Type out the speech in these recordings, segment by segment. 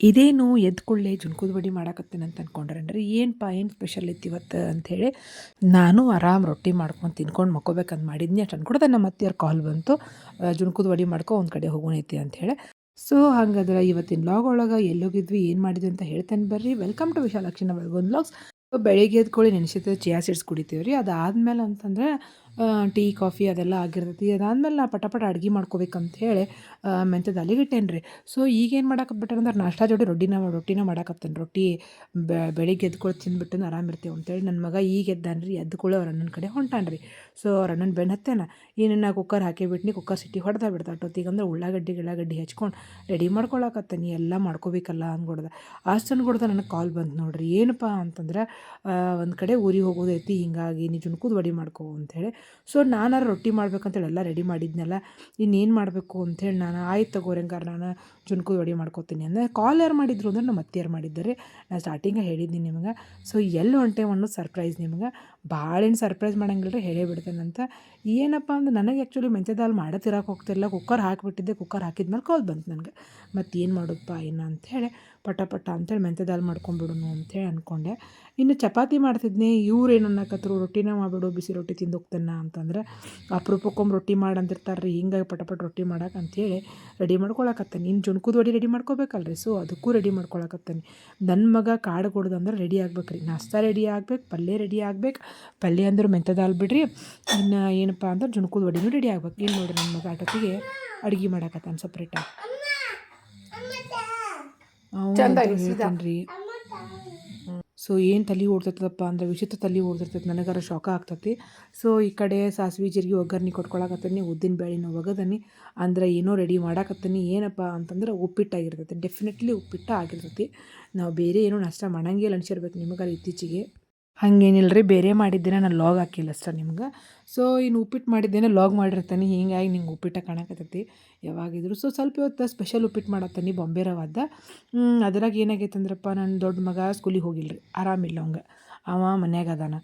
ಇದೇನು ಎದ್ಕೊಳ್ಳೆ ಜುನ್ಕುದ ವಡಿ ಮಾಡಾಕತ್ತೇನೆ ಅಂತ ಅಂದ್ಕೊಂಡ್ರೆ ಏನಪ್ಪ ಏನು ಸ್ಪೆಷಲ್ ಇತ್ತು ಇವತ್ತು ಅಂಥೇಳಿ ನಾನು ಆರಾಮ್ ರೊಟ್ಟಿ ಮಾಡ್ಕೊಂಡು ತಿನ್ಕೊಂಡು ಮಕ್ಕೋಬೇಕಂತ ಮಾಡಿದ್ನಿ. ಅಷ್ಟು ಅನ್ಕೊಡ್ದೆ ನಮ್ಮ ಅತ್ತೆಯವ್ರ ಕಾಲ್ ಬಂತು ಜುನ್ಕುದ ವಡಿ ಮಾಡ್ಕೊ, ಒಂದು ಕಡೆ ಹೋಗೋಣೈತಿ ಅಂಥೇಳಿ ಸೊ ಹಂಗಾದ್ರೆ ಇವತ್ತಿನ ಲಾಗ್ ಒಳಗೆ ಎಲ್ಲೋಗಿದ್ವಿ, ಏನು ಮಾಡಿದ್ವಿ ಅಂತ ಹೇಳ್ತೇನೆ ಬರ್ರಿ. ವೆಲ್ಕಮ್ ಟು ವಿಶಾಲಾಕ್ಷಿನ ಬೆಳಗೊಂದು ಲಾಗ್ಸ್ ಬೆಳಿಗ್ಗೆ ಎದ್ಕೊಳ್ಳಿ ನೆನೆಸಿದ ಚಿಯಾ ಸೀಡ್ಸ್ ಕುಡಿತೀವಿ ರೀ ಅದಾದ್ಮೇಲೆ ಅಂತಂದ್ರೆ ಟೀ, ಕಾಫಿ ಅದೆಲ್ಲ ಆಗಿರ್ತೈತಿ. ಅದಾದ್ಮೇಲೆ ನಾ ಪಟಪಟ ಅಡುಗೆ ಅಡ್ಗೆ ಮಾಡ್ಕೋಬೇಕಂತ ಹೇಳಿ ಮೆಂತ್ಯದ ಅಲ್ಲಿಗಿಟ್ಟೇನಿ ರೀ. ಸೊ ಈಗೇನು ಮಾಡಾಕತ್ಬಿಟ್ಟಾರೆ ಅಂದ್ರೆ ನಾಷ್ಟಾ ಜೋಡಿ ರೊಟ್ಟಿನ ರೊಟ್ಟಿನ ಮಾಡಾಕತ್ತೇನೆ. ರೊಟ್ಟಿ ಬೆಳಿಗ್ಗೆ ಎದ್ಕೊಳ್ಳಿ ತಿಂದ್ಬಿಟ್ಟು ಆರಾಮ್ ಇರ್ತೇವೆ ಅಂತೇಳಿ ನನ್ನ ಮಗ ಈಗ ಎದ್ದಾನೆ ರೀ ಎದ್ಕೊಳ್ಳಿ ಅವ್ರ ಅಣ್ಣನ ಕಡೆ ಹೊಂಟಾನ ರೀ. ಸೊ ಅವ್ರ ಅಣ್ಣನ ಬೆನ್ ಹತ್ತೇನ ಇನ್ನು ನಾ ಕುಕ್ಕರ್ ಹಾಕಿಬಿಟ್ನಿ, ಕುಕ್ಕರ್ ಸಿಟಿ ಹೊಡೆದ ಬಿಡ್ತಾ ಅಷ್ಟೊತ್ತಿಗೆ ಅಂದ್ರೆ ಉಳ್ಳಾಗಡ್ಡಿ, ಗಿಳ್ಳಾಗಡ್ಡಿ ಹೆಚ್ಕೊಂಡು ರೆಡಿ ಮಾಡ್ಕೊಳಕತ್ತೇನಿ. ಎಲ್ಲ ಮಾಡ್ಕೋಬೇಕಲ್ಲ ಅಂದ್ಕೊಡ್ದೆ. ಅಷ್ಟು ಅನ್ಕೊಡ್ದ ನನಗೆ ಕಾಲ್ ಬಂತು ನೋಡ್ರಿ. ಏನಪ್ಪ ಅಂತಂದ್ರೆ ಒಂದು ಕಡೆ ಊರಿಗೆ ಹೋಗೋದೈತಿ ಹಿಂಗಾಗಿ ನೀ ಜುಣ್ಕುದ ವಡಿ ಮಾಡ್ಕೋ ಅಂಥೇಳಿ ಸೊ ನಾನು ರೊಟ್ಟಿ ಮಾಡ್ಬೇಕಂತೇಳಿ ಎಲ್ಲ ರೆಡಿ ಮಾಡಿದ್ನಲ್ಲ, ಇನ್ನೇನು ಮಾಡಬೇಕು ಅಂಥೇಳಿ ನಾನು, ಆಯ್ತು ತಗೋರಿ ನಾನು ಜುನ್ಕು ರೆಡಿ ಮಾಡ್ಕೋತೀನಿ ಅಂದರೆ ಕಾಲ್ ಯಾರು ಮಾಡಿದ್ರು ಅಂದ್ರೆ ನಮ್ಮ ಅತ್ತೆಯಾರು ಮಾಡಿದ್ದಾರೆ. ನಾನು ಸ್ಟಾರ್ಟಿಂಗ ಹೇಳಿದ್ದೀನಿ ನಿಮ್ಗೆ. ಸೊ ಎಲ್ಲಿ ಹೊಂಟೇವ ಅನ್ನೋದು ಸರ್ಪ್ರೈಸ್ ನಿಮ್ಗೆ. ಭಾಳ ಏನು ಸರ್ಪ್ರೈಸ್ ಮಾಡಂಗಿಲ್ಲ ರೀ ಹೇಳೇ ಬಿಡ್ತೇನಂತ ಏನಪ್ಪ ಅಂದ್ರೆ ನನಗೆ ಆ್ಯಕ್ಚುಲಿ ಮೆಂತ್ಯ ದಾಲ್ ಮಾಡತ್ತಿರಕ್ಕೆ ಹೋಗ್ತಿರಲಿಲ್ಲ. ಕುಕ್ಕರ್ ಹಾಕಿಬಿಟ್ಟಿದ್ದೆ ಕುಕ್ಕರ್ ಹಾಕಿದ್ಮೇಲೆ ಕಾಲ್ ಬಂತು ನನಗೆ. ಮತ್ತು ಏನು ಮಾಡೋದಪ್ಪ ಏನು ಅಂಥೇಳಿ ಪಟ ಪಟ ಅಂತೇಳಿ ಮೆಂತ್ಯ ದಾಲ್ ಮಾಡ್ಕೊಂಬಿಡೋನು ಅಂತೇಳಿ ಅಂದ್ಕೊಂಡೆ ಇನ್ನು ಚಪಾತಿ ಮಾಡ್ತಿದ್ನಿ. ಇವ್ರು ಏನು ಅನ್ನಕತ್ರು? ರೊಟ್ಟಿನ ಮಾಡಿಬಿಡು, ಬಿಸಿ ರೊಟ್ಟಿ ತಿಂದು ಹೋಗ್ತಾನೆ ಅಂತಂದ್ರೆ, ಅಪರೂಪಕ್ಕೊಮ್ಮೆ ರೊಟ್ಟಿ ಮಾಡಂದಿರ್ತಾರೆ ರೀ ಹಿಂಗಾಗಿ ಪಟ ರೊಟ್ಟಿ ಮಾಡಕ್ಕೆ ಅಂಥೇಳಿ ರೆಡಿ ಮಾಡ್ಕೊಳಕತ್ತೇನೆ. ಇನ್ನು ಜುಣ್ಕುದ ವಡಿ ರೆಡಿ ಮಾಡ್ಕೋಬೇಕಲ್ರಿ? ಸೊ, ಅದಕ್ಕೂ ರೆಡಿ ಮಾಡ್ಕೊಳಕತ್ತೇನೆ. ನನ್ನ ಮಗ ಕಾಡು ಕೊಡ್ದಂದ್ರೆ ರೆಡಿ ಆಗ್ಬೇಕು ರೀ ನಾಷ್ಟಾ ರೆಡಿ ಆಗ್ಬೇಕು, ಪಲ್ಯ ರೆಡಿ ಆಗ್ಬೇಕು. ಪಲ್ಯ ಅಂದ್ರೆ ದಾಲ್ ಬಿಡ್ರಿ. ಇನ್ನು ಏನಪ್ಪ ಅಂದ್ರೆ ಜುಣ್ಕುದ ವಡಿನೂ ರೆಡಿ ಆಗ್ಬೇಕು. ಏನು ನೋಡ್ರಿ ನನ್ನ ಮಗ ಆಟೋತಿಗೆ ಅಡುಗೆ ಮಾಡಕತ್ತಾನೆ ಸಪ್ರೇಟಾಗಿ ರೀ ಸೊ ಏನು ತಲೆ ಓಡ್ತಿರ್ತದಪ್ಪ ಅಂದ್ರೆ ವಿಚಿತ್ರ ತಲೆ ಓಡ್ತಿರ್ತೈತೆ ನನಗಾರ ಶಾಖ ಆಗ್ತೈತಿ. ಸೊ ಈ ಕಡೆ ಸಾಸಿವೆ ಜೀರಿಗೆ ಒಗ್ಗರ್ಣೆ ಕೊಟ್ಕೊಳಕತ್ತೀನಿ ಉದ್ದಿನ ಬೇಳೆನ ಒಗದನಿ ಅಂದ್ರೆ ಏನೋ ರೆಡಿ ಮಾಡಾಕತ್ತೀನಿ ಏನಪ್ಪ ಅಂತಂದ್ರೆ ಉಪ್ಪಿಟ್ಟಾಗಿರ್ತೈತಿ ಡೆಫಿನೆಟ್ಲಿ ಉಪ್ಪಿಟ್ಟು ಆಗಿರ್ತೈತಿ. ನಾವು ಬೇರೆ ಏನೋ ನಷ್ಟ ಮಾಡಂಗಿಲ್ಲ ಅನ್ಸಿರ್ಬೇಕು ನಿಮಗಾರ ಇತ್ತೀಚೆಗೆ. ಹಾಗೇನಿಲ್ಲ ರೀ ಬೇರೆ ಮಾಡಿದ್ದೇನೆ, ನಾನು ಲಾಗ್ ಹಾಕಿಲ್ಲ ಅಷ್ಟೇ ನಿಮ್ಗೆ. ಸೊ ಇನ್ನು ಉಪ್ಪಿಟ್ಟು ಮಾಡಿದ್ದೇನೆ ಲಾಗ್ ಮಾಡಿರ್ತಾನೆ, ಹೀಗಾಗಿ ನಿಂಗೆ ಉಪ್ಪಿಟ್ಟು ಕಾಣಕತ್ತೈತಿ ಯಾವಾಗಿದ್ರು. ಸೊ ಸ್ವಲ್ಪ ಇವತ್ತು ಸ್ಪೆಷಲ್ ಉಪ್ಪಿಟ್ಟು ಮಾಡತ್ತಾನೆ ಬಾಂಬೆ ರವಾದ ಅದ್ರಾಗ ಏನಾಗೈತೆ ಅಂದ್ರಪ್ಪ ನನ್ನ ದೊಡ್ಡ ಮಗ ಸ್ಕೂಲಿಗೆ ಹೋಗಿಲ್ರಿ, ಆರಾಮಿಲ್ಲ ಅವಂಗೆ. ಅವ ಮನ್ಯಾಗ ಅದಾನ.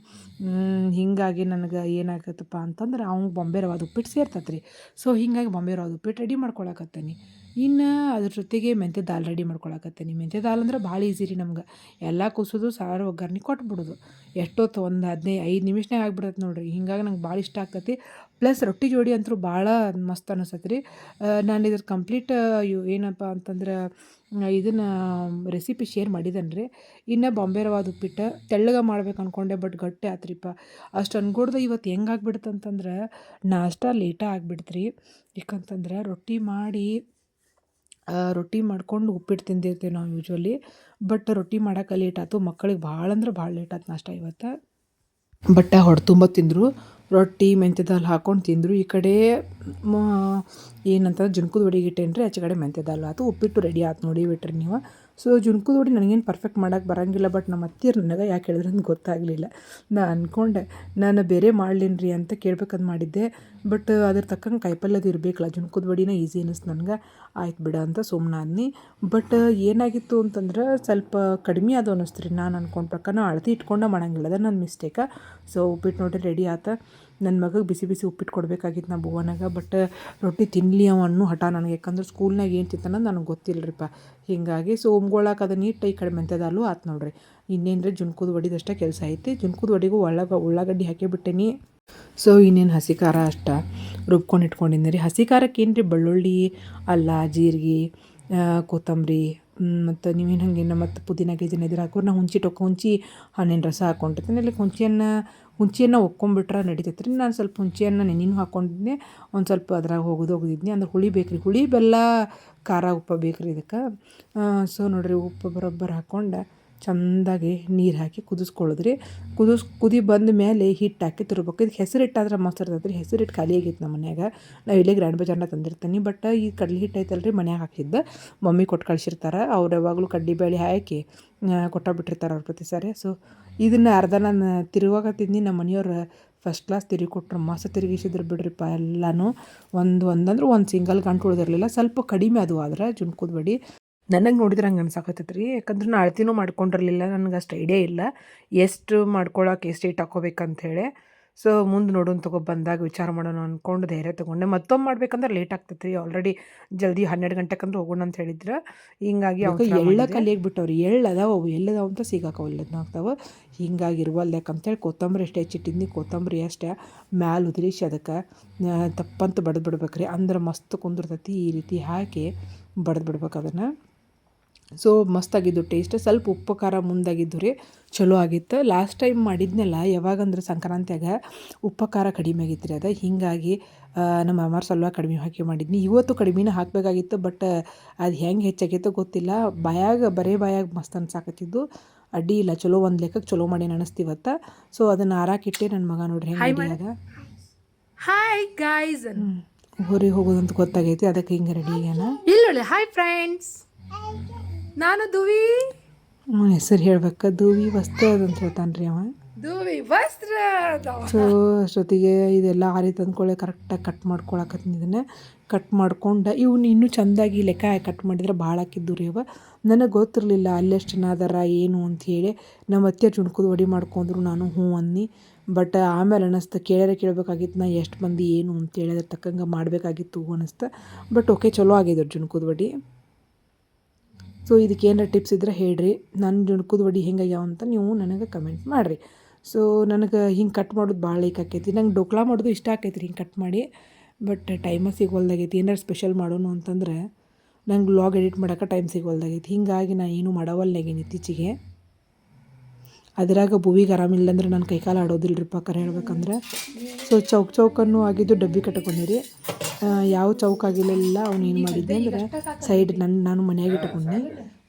ಹಿಂಗಾಗಿ ನನಗೆ ಏನಾಗತ್ತಪ್ಪ ಅಂತಂದ್ರೆ ಅವ್ನು ಬಾಂಬೆ ರವಾದ ಉಪ್ಪಿಟ್ಟು ಸೇರ್ತೈತೆ ರೀ ಸೊ ಹಿಂಗಾಗಿ ಬಾಂಬೆ ರವಾದ ಉಪ್ಪಿಟ್ಟು ರೆಡಿ ಮಾಡ್ಕೊಳಕತ್ತಾನೆ. ಇನ್ನು ಅದ್ರ ಜೊತೆಗೆ ಮೆಂತ್ಯ ದಾಲ್ ರೆಡಿ ಮಾಡ್ಕೊಳಕತ್ತೀನಿ. ಮೆಂತ್ಯ ದಾಲ್ ಅಂದ್ರೆ ಭಾಳ ಈಸಿ ರೀ ನಮ್ಗೆ. ಎಲ್ಲ ಕುಸಿದು ಸಾರು ಒಗ್ಗರ್ಣೆ ಕೊಟ್ಬಿಡೋದು. ಎಷ್ಟೊತ್ತು ಒಂದು ಹದಿನೈದು ಐದು ನಿಮಿಷನೇ ಆಗ್ಬಿಡತ್ತೆ ನೋಡಿರಿ. ಹಿಂಗಾಗಿ ನಂಗೆ ಭಾಳ ಇಷ್ಟ ಆಗ್ತೈತಿ. ಪ್ಲಸ್ ರೊಟ್ಟಿ ಜೋಡಿ ಅಂತೂ ಭಾಳ ಮಸ್ತ್ ಅನ್ನಿಸತ್ತೆ ರೀ. ನಾನು ಇದ್ರ ಕಂಪ್ಲೀಟ್ ಏನಪ್ಪ ಅಂತಂದ್ರೆ ಇದನ್ನು ರೆಸಿಪಿ ಶೇರ್ ಮಾಡಿದ್ದೇನೆ ರೀ. ಇನ್ನು ಬಾಂಬೆ ರವಾದ ಉಪ್ಪಿಟ್ಟು ತೆಳ್ಳಗೆ ಮಾಡ್ಬೇಕು ಅಂದ್ಕೊಂಡೆ ಬಟ್ ಗಟ್ಟಿ ಆತ್ರಿಪ್ಪ ಅಷ್ಟು ಅನ್ಕೊಡ್ದು ಇವತ್ತು ಹೆಂಗೆ ಆಗ್ಬಿಡ್ತು ಅಂತಂದ್ರೆ, ನಾಷ್ಟ ಲೇಟ ಆಗಿಬಿಡ್ತು ರೀ ಯಾಕಂತಂದ್ರೆ ರೊಟ್ಟಿ ಮಾಡಿ ರೊಟ್ಟಿ ಮಾಡ್ಕೊಂಡು ಉಪ್ಪಿಟ್ಟು ತಿಂದಿರ್ತೀವಿ ನಾವು ಯೂಶ್ವಲಿ ಬಟ್ ರೊಟ್ಟಿ ಮಾಡೋಕೆ ಲೇಟ್ ಆಯ್ತು. ಮಕ್ಕಳಿಗೆ ಭಾಳ ಅಂದ್ರೆ ಭಾಳ ಲೇಟ್ ಆಯ್ತು ನಾಷ್ಟ ಇವತ್ತು. ಬಟ್ ಹೊಡೆ ತುಂಬ ತಿಂದರು. ರೊಟ್ಟಿ ದಾಲ್ ಹಾಕ್ಕೊಂಡು ತಿಂದರು. ಈ ಕಡೆ ಏನಂತ ಜುನ್ಕುದ ವಡಿಗೆ ಇಟ್ಟೇನ್ರಿ ಆಚೆ ಕಡೆ ದಾಲ್ ಆಯ್ತು. ಉಪ್ಪಿಟ್ಟು ರೆಡಿ ಆಯ್ತು ನೋಡಿ ಬಿಟ್ರಿ ನೀವು. ಸೊ ಜುನ್ಕುದ ವಡಿ ನನಗೇನು ಪರ್ಫೆಕ್ಟ್ ಮಾಡೋಕ್ಕೆ ಬರಂಗಿಲ್ಲ. ಬಟ್ ನಮ್ಮ ಅತ್ತಿಯರು ನನಗೆ ಯಾಕೆ ಹೇಳಿದ್ರೆ ಅಂತ ಗೊತ್ತಾಗಲಿಲ್ಲ. ನಾನು ಅಂದ್ಕೊಂಡೆ ನಾನು ಬೇರೆ ಮಾಡಲಿನ್ರಿ ಅಂತ ಕೇಳ್ಬೇಕಂತ ಮಾಡಿದ್ದೆ. ಬಟ್ ಅದ್ರ ತಕ್ಕಂಗೆ ಕಾಯಿಪಲ್ಯದು ಇರಬೇಕಲ್ಲ. ಜುನ್ಕುದ ವಡಿನ ಈಸಿ ಅನ್ನಿಸ್ತು ನನಗೆ. ಆಯ್ತು ಬಿಡ ಅಂತ ಸುಮ್ಮನಾದ್ನಿ ಬಟ್ ಏನಾಗಿತ್ತು ಅಂತಂದ್ರೆ ಸ್ವಲ್ಪ ಕಡಿಮೆ ಅದು ಅನ್ನಿಸ್ತು ನಾನು ಅನ್ಕೊಂಡ ಪ್ರಕಾರ. ಅಳತಿ ಅಳತೆ ಇಟ್ಕೊಂಡ ಮಾಡಂಗಿಲ್ಲ, ಅದ ನನ್ನ ಮಿಸ್ಟೇಕ ಸೊ ಉಪ್ಪಿಟ್ಟು ನೋಡ್ರಿ ರೆಡಿ ಆತ. ನನ್ನ ಮಗಗೆ ಬಿಸಿ ಬಿಸಿ ಉಪ್ಪಿಟ್ಟು ಕೊಡ್ಬೇಕಾಗಿತ್ತು ನಾ ಬುವನಾಗ ಬಟ್ ರೊಟ್ಟಿ ತಿನ್ನಲಿ ಅವ ಅನ್ನೋ ಹಠ ನನಗೆ. ಯಾಕಂದ್ರೆ ಸ್ಕೂಲ್ನಾಗ ಏನು ತಿಂತಾನಂದು ನನಗೆ ಗೊತ್ತಿಲ್ಲರಿಪ್ಪ ಹೀಗಾಗಿ ಸೊ ಒಮ್ಗೊಳಕ್ಕೆ ಅದು ನೀಟ್ ಕಡಿಮೆ ಅಂತದ ಅಲ್ಲೂ ಆತು ನೋಡ್ರಿ. ಇನ್ನೇನು ರೀ ಜುನ್ಕುದ ಒಡಿದಷ್ಟೇ ಕೆಲಸ ಐತಿ. ಜುನ್ಕುದ ವಡಿಗೂ ಒಳಗೆ ಉಳ್ಳಾಗಡ್ಡಿ ಹಾಕಿ ಬಿಟ್ಟೇನಿ ಸೊ ಇನ್ನೇನು ಹಸಿ ಖಾರ ಅಷ್ಟ. ರುಬ್ಕೊಂಡು ಇಟ್ಕೊಂಡಿದ್ದೆ ರೀ ಹಸಿ ಖಾರಕ್ಕೆ ಏನು ರೀ ಬೆಳ್ಳುಳ್ಳಿ, ಅಲ್ಲ, ಜೀರಿಗೆ ಕೊತ್ತಂಬರಿ ಮತ್ತು ನೀವೇನು ಹಂಗೇನು ಮತ್ತು ಪುದೀನ ಗೀಜಿನ ಇದ್ರ ಹಾಕೋರು ನಾ ಹುಂಚಿ ಟೊಕ್ಕ ಹುಂಚಿ ಹಣ್ಣಿನ ರಸ ಹಾಕ್ಕೊಂಡಿರ್ತೀನಿ ಇಲ್ಲಿ ಹುಂಚಿಯನ್ನು ಹುಂಚಿಯನ್ನು ಒಕ್ಕೊಂಬಿಟ್ರೆ ನಡಿತೈತೆ ರೀ ನಾನು ಸ್ವಲ್ಪ ಹುಂಚಿಯನ್ನು ನೆನೆನೂ ಹಾಕ್ಕೊಂಡಿದ್ದೆ ಒಂದು ಸ್ವಲ್ಪ ಅದ್ರಾಗ ಹೋಗೋದು ಹೋಗಿದ್ನಿ ಅಂದ್ರೆ ಹುಳಿ ಬೇಕು ರೀ ಹುಳಿ, ಬೆಲ್ಲ, ಖಾರ, ಉಪ್ಪು ಬೇಕು ರೀ ಇದಕ್ಕೆ ಸೊ ನೋಡಿರಿ ಉಪ್ಪು ಬರೋಬ್ಬರ ಹಾಕ್ಕೊಂಡು ಚೆಂದಾಗಿ ನೀರು ಹಾಕಿ ಕುದಿಸ್ಕೊಳ್ಳೋದ್ರಿ. ಕುದಿಸ್, ಕುದಿ ಬಂದ ಮೇಲೆ ಹಿಟ್ಟು ಹಾಕಿ ತಿರ್ಬೇಕು. ಇದು ಹೆಸರು ಹಿಟ್ಟಾದ್ರೆ ಮಸ್ತ್ ರೀ ಹೆಸರು ಹಿಟ್ಟು ಖಾಲಿ ಆಗೈತೆ ನಮ್ಮ ಮನ್ಯಾಗ. ನಾವು ಇಲ್ಲೇ ಗ್ರ್ಯಾಂಡ್ ಬಜಾರ್ನ ತಂದಿರ್ತೀನಿ. ಬಟ್ ಈ ಕಡ್ಲೆ ಹಿಟ್ಟು ಐತಲ್ಲ ರೀ ಮನ್ಯಾಗ ಹಾಕಿದ್ದ. ಮಮ್ಮಿ ಕೊಟ್ಟು ಕಳ್ಸಿರ್ತಾರೆ. ಅವ್ರು ಯಾವಾಗಲೂ ಕಡ್ಡಿ ಬೇಳೆ ಹಾಕಿ ಕೊಟ್ಟ ಬಿಟ್ಟಿರ್ತಾರೆ ಅವ್ರ ಪ್ರತಿ ಸಾರಿ. ಸೊ ಇದನ್ನು ಅರ್ಧ ನಾನು ತಿರುವಾಗ ತಿಂದು ನಮ್ಮ ಮನೆಯವ್ರು ಫಸ್ಟ್ ಕ್ಲಾಸ್ ತಿರುಗಿ ಕೊಟ್ಟರು ಮಸ್ತ್ ತಿರುಗಿಸಿದ್ರು ಬಿಡ್ರಿಪ್ಪ ಎಲ್ಲನೂ. ಒಂದು, ಒಂದಂದ್ರೆ ಒಂದು ಸಿಂಗಲ್ ಗಂಟು ಉಳಿದಿರಲಿಲ್ಲ. ಸ್ವಲ್ಪ ಕಡಿಮೆ ಅದು ಆದ್ರೆ ಜುನ್ಕುದ ಬಡಿ. ನನಗೆ ನೋಡಿದ್ರೆ ಹಂಗೆ ಅನ್ಸಾಕತ್ತೈತೆ ರೀ ಯಾಕಂದ್ರೆ ನಾ ಅಳ್ತಿನೂ ಮಾಡ್ಕೊಂಡಿರಲಿಲ್ಲ ನನಗೆ ಅಷ್ಟು ಐಡಿಯಾ ಇಲ್ಲ. ಎಷ್ಟು ಮಾಡ್ಕೊಳಕ್ಕೆ ಎಷ್ಟು ಏಟ್ ಹಾಕೋಬೇಕಂಥೇಳಿ ಸೊ ಮುಂದೆ ನೋಡೋಣ ತಗೋ ಬಂದಾಗ ವಿಚಾರ ಮಾಡೋಣ ಅಂದ್ಕೊಂಡು ಧೈರ್ಯ ತೊಗೊಂಡೆ. ಮತ್ತೊಮ್ಮೆ ಮಾಡ್ಬೇಕಂದ್ರೆ ಲೇಟ್ ಆಗ್ತೈತೆ ರೀ ಆಲ್ರೆಡಿ ಜಲ್ದಿ ಹನ್ನೆರಡು ಗಂಟೆಕಂದ್ರೆ ಹೋಗೋಣ ಅಂತ ಹೇಳಿದ್ರೆ ಹಿಂಗಾಗಿ ಎಳ್ಳ ಕಲಿಯಾಗಿ ಬಿಟ್ಟವ್ರಿ. ಎಳ್ಳು ಅದಾವ ಎಲ್ಲದಾವ ಅಂತ ಸಿಗಾಕವಲ್ಲದನ್ನ ಆಗ್ತಾವೆ ಹಿಂಗಾಗಿ ಇರುವಲ್ಲ ಯಾಕಂತೇಳಿ ಕೊತ್ತಂಬರಿ ಅಷ್ಟೇ ಹೆಚ್ಚಿಟ್ಟಿದ್ನಿ ಕೊತ್ತಂಬರಿ ಅಷ್ಟೇ. ಮ್ಯಾಲೆ ಉದುರಿಸಿ ಅದಕ್ಕೆ ತಪ್ಪಂತ ಬಡ್ದು ಬಿಡ್ಬೇಕು ರೀ ಅಂದ್ರೆ ಮಸ್ತ್ ಕುಂದಿರ್ತೈತಿ. ಈ ರೀತಿ ಹಾಕಿ ಬಡ್ದು ಬಿಡ್ಬೇಕು ಅದನ್ನು. ಸೊ ಮಸ್ತಾಗಿದ್ದು ಟೇಸ್ಟ್ ಸ್ವಲ್ಪ ಉಪ್ಪು ಖಾರ ಮುಂದಾಗಿದ್ದು ರೀ. ಚಲೋ ಆಗಿತ್ತು. ಲಾಸ್ಟ್ ಟೈಮ್ ಮಾಡಿದ್ನೆಲ್ಲ ಯಾವಾಗಂದ್ರೆ ಸಂಕ್ರಾಂತಿಯಾಗ ಉಪ್ಪು ಖಾರ ಕಡಿಮೆ ಆಗಿತ್ತು ರೀ ಅದು. ಹೀಗಾಗಿ ನಮ್ಮ ಅಮ್ಮರ ಸ್ವಲ್ಪ ಕಡಿಮೆ ಹಾಕಿ ಮಾಡಿದ್ನಿ. ಇವತ್ತು ಕಡಿಮೆನೇ ಹಾಕಬೇಕಾಗಿತ್ತು ಬಟ್ ಅದು ಹೆಂಗೆ ಹೆಚ್ಚಾಗಿತ್ತು ಗೊತ್ತಿಲ್ಲ. ಬಾಯಾಗ ಬರೇ ಬಾಯಾಗ ಮಸ್ತ್ ಅನ್ಸಾಕತ್ತಿದ್ದು. ಅಡ್ಡಿ ಇಲ್ಲ. ಚಲೋ ಒಂದು ಲೆಕ್ಕಕ್ಕೆ ಚಲೋ ಮಾಡಿ ಅನಿಸ್ತಿವತ್ತ ಸೊ ಅದನ್ನು ಆರಾಕಿಟ್ಟೆ ನನ್ನ ಮಗ ನೋಡ್ರಿ. ಹೆಂಗೆ ರೆಡಿ ಅದ? ಹಾಯ್ ಗಾಯ್ಸ್ ಊರಿಗೆ ಹೋಗೋದಂತ ಗೊತ್ತಾಗೈತಿ. ಅದಕ್ಕೆ ಹಿಂಗೆ ರೆಡಿ ಆಗ್ಯಾನ. ಇಲ್ಲ ಹಾಯ್ ಫ್ರೆಂಡ್ಸ್ ನಾನು ದುವಿ ಅವನ ಹೆಸರು ಹೇಳ್ಬೇಕು? ದುವಿ ವಸ್ತ್ರ ಅಂತ ಹೇಳ್ತಾನೆ ರೀ ಅವ ದುವಿ ವಸ್ತ್ರ ಸೊ ಅಷ್ಟೊತ್ತಿಗೆ ಇದೆಲ್ಲ ಆರಿ ತಂದ್ಕೊಳ್ಳೆ ಕರೆಕ್ಟಾಗಿ ಕಟ್ ಮಾಡ್ಕೊಳಕತ್ತೀನಿ ಇದನ್ನ. ಕಟ್ ಮಾಡ್ಕೊಂಡು ಇವ್ನು ಇನ್ನೂ ಚೆಂದಾಗಿ ಲೆಕ್ಕ ಕಟ್ ಮಾಡಿದ್ರೆ ಭಾಳ ಹಾಕಿದ್ದು ರೀ ಅವ. ನನಗೆ ಗೊತ್ತಿರಲಿಲ್ಲ ಅಲ್ಲೆಷ್ಟು ಜನ ಅದಾರ ಏನು ಹೇಳಿ. ನಮ್ಮ ಅತ್ತೆ ಚುಣ್ಕುದು ಒಡಿ ಮಾಡ್ಕೊಂಡ್ರು ನಾನು ಹ್ಞೂ ಅನ್ನಿ. ಬಟ್ ಆಮೇಲೆ ಅನ್ನಿಸ್ತು ಕೇಳಿದ್ರೆ ಕೇಳಬೇಕಾಗಿತ್ತು ನಾ ಎಷ್ಟು ಮಂದಿ ಏನು ಅಂತೇಳಿ ಅದ್ರ ತಕ್ಕಂಗೆ ಮಾಡಬೇಕಾಗಿತ್ತು ಅನ್ನಿಸ್ತು. ಬಟ್ ಓಕೆ ಚಲೋ ಆಗಿದೆ ಜುಣ್ಕದ ವಡಿ. ಸೊ, ಇದಕ್ಕೆ ಏನಾರ ಟಿಪ್ಸ್ ಇದ್ರೆ ಹೇಳ್ರಿ. ನನ್ನ ಜುಣ್ಕದ ವಡಿ ಹೆಂಗಾಗ್ಯಾವ ಅಂತ ನೀವು ನನಗೆ ಕಮೆಂಟ್ ಮಾಡಿರಿ. ಸೊ ನನಗೆ ಹಿಂಗೆ ಕಟ್ ಮಾಡೋದು ಭಾಳ ಲೈಕ್ ಆಕೈತಿ. ನಂಗೆ ಡೋಕ್ಲಾ ಮಾಡೋದು ಇಷ್ಟ ಆಕೈತಿ ರೀ ಹಿಂಗೆ ಕಟ್ ಮಾಡಿ. ಬಟ್ ಟೈಮ ಸಿಗೋಲ್ದಾಗೈತಿ ಏನಾರು ಸ್ಪೆಷಲ್ ಮಾಡೋಣ ಅಂತಂದ್ರೆ ನಂಗೆ ವ್ಲಾಗ್ ಎಡಿಟ್ ಮಾಡೋಕೆ ಟೈಮ್ ಸಿಗೋಲ್ದಾಗೈತಿ ಹಿಂಗಾಗಿ ನಾನು ಏನು ಮಾಡವಲ್ಲಾಗೇನಿ ಇತ್ತೀಚೆಗೆ. ಅದ್ರಾಗ ಭುವಿಗೆ ಆರಾಮಿಲ್ಲ ಅಂದ್ರೆ ನನ್ನ ಕೈಕಾಲು ಆಡೋದಿಲ್ಲ ರೀ ಕರೆ ಹೇಳ್ಬೇಕಂದ್ರೆ. ಸೊ ಚೌಕ್ ಚೌಕನ್ನು ಆಗಿದ್ದು ಡಬ್ಬಿ ಕಟ್ಕೊಂಡಿರಿ. ಯಾವ ಚೌಕ್ ಆಗಿಲ್ಲ ಅವ್ನು ಏನು ಮಾಡಿದ್ದೆ ಅಂದ್ರೆ ಸೈಡ್ ನನ್ನ ನಾನು ಮನ್ಯಾಗ ಇಟ್ಕೊಂಡೆ.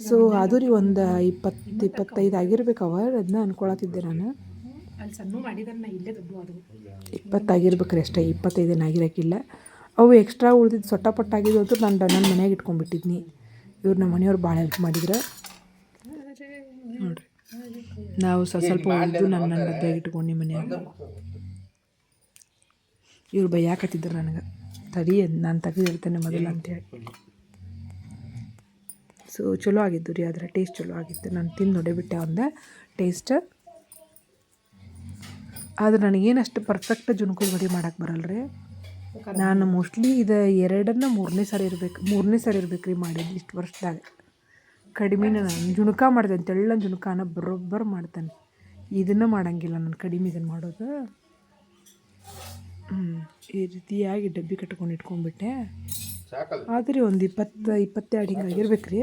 ಸೊ ಅದು ರೀ ಒಂದು ಇಪ್ಪತ್ತು, ಇಪ್ಪತ್ತೈದು ಆಗಿರ್ಬೇಕು ಅವ ಅದನ್ನ ಅನ್ಕೊಳತಿದ್ದೆ ನಾನು. ಇಪ್ಪತ್ತಾಗಿರ್ಬೇಕ್ರಿ ಅಷ್ಟೇ ಇಪ್ಪತ್ತೈದೇನು ಆಗಿರೋಕ್ಕಿಲ್ಲ ಅವು ಎಕ್ಸ್ಟ್ರಾ ಉಳ್ದಿದ್ದು ಸೊಟ್ಟಪಟ್ಟ ಪಟ್ಟಾಗಿದ್ದು ಅಂತೂ ನಾನು ನನ್ನ ಮನ್ಯಾಗ ಇಟ್ಕೊಂಡ್ಬಿಟ್ಟಿದ್ನಿ. ಇವ್ರು ನಮ್ಮ ಮನೆಯವ್ರು ಭಾಳ ಹೆಲ್ಪ್ ಮಾಡಿದ್ರು. ನೋಡಿರಿ. ನಾವು ಸ್ವಲ್ಪ ಸ್ವಲ್ಪ ಉಳಿದು ನನ್ನ ನನ್ನ ಡಬ್ಬ್ಯಾಗ ಇಟ್ಕೊಂಡು ಮನ್ಯಾಗ. ಇವ್ರು ಬೈಯಾಕತ್ತಿದ್ರು ನನಗೆ. ತಡಿ ನಾನು ತೆಗೆದಿರ್ತೇನೆ ಮೊದಲು ಅಂತೇಳಿ ಸೊ ಚಲೋ ಆಗಿದ್ದು ರೀ ಅದರ ಟೇಸ್ಟ್ ಚಲೋ ಆಗಿತ್ತು. ನಾನು ತಿಂದು ನೋಡಿಬಿಟ್ಟೆ ಒಂದು ಟೇಸ್ಟ್ ಆದ್ರೆ ನನಗೇನು ಅಷ್ಟು ಪರ್ಫೆಕ್ಟ್ ಜುನ್ಕುಲ್ ಬಡಿ ಮಾಡೋಕ್ಕೆ ಬರಲ್ಲ ರೀ ನಾನು ಮೋಸ್ಟ್ಲಿ ಇದು ಎರಡನ್ನ ಮೂರನೇ ಸಾರಿ ಇರ್ಬೇಕು ಮೂರನೇ ಸಾರಿ ಇರ್ಬೇಕು ರೀ ಮಾಡಿದ್ದು ಇಷ್ಟು ವರ್ಷದಾಗ. ಕಡಿಮೆನ ನಾನು ಜುಣುಕ ಮಾಡ್ತೇನೆ ತೆಳ್ಳನ ಜುಣುಕಾನ ಬರೋಬ್ಬರ ಮಾಡ್ತೇನೆ. ಇದನ್ನು ಮಾಡೋಂಗಿಲ್ಲ ನಾನು ಕಡಿಮೆ ಇದನ್ನು ಮಾಡೋದು. ಹ್ಞೂ ಈ ರೀತಿಯಾಗಿ ಡಬ್ಬಿ ಕಟ್ಕೊಂಡು ಇಟ್ಕೊಂಡ್ಬಿಟ್ಟೆ. ಆದ್ರೆ ಒಂದು ಇಪ್ಪತ್ತು ಇಪ್ಪತ್ತೆರಡು ಹಿಂಗೆ ಆಗಿರ್ಬೇಕು ರೀ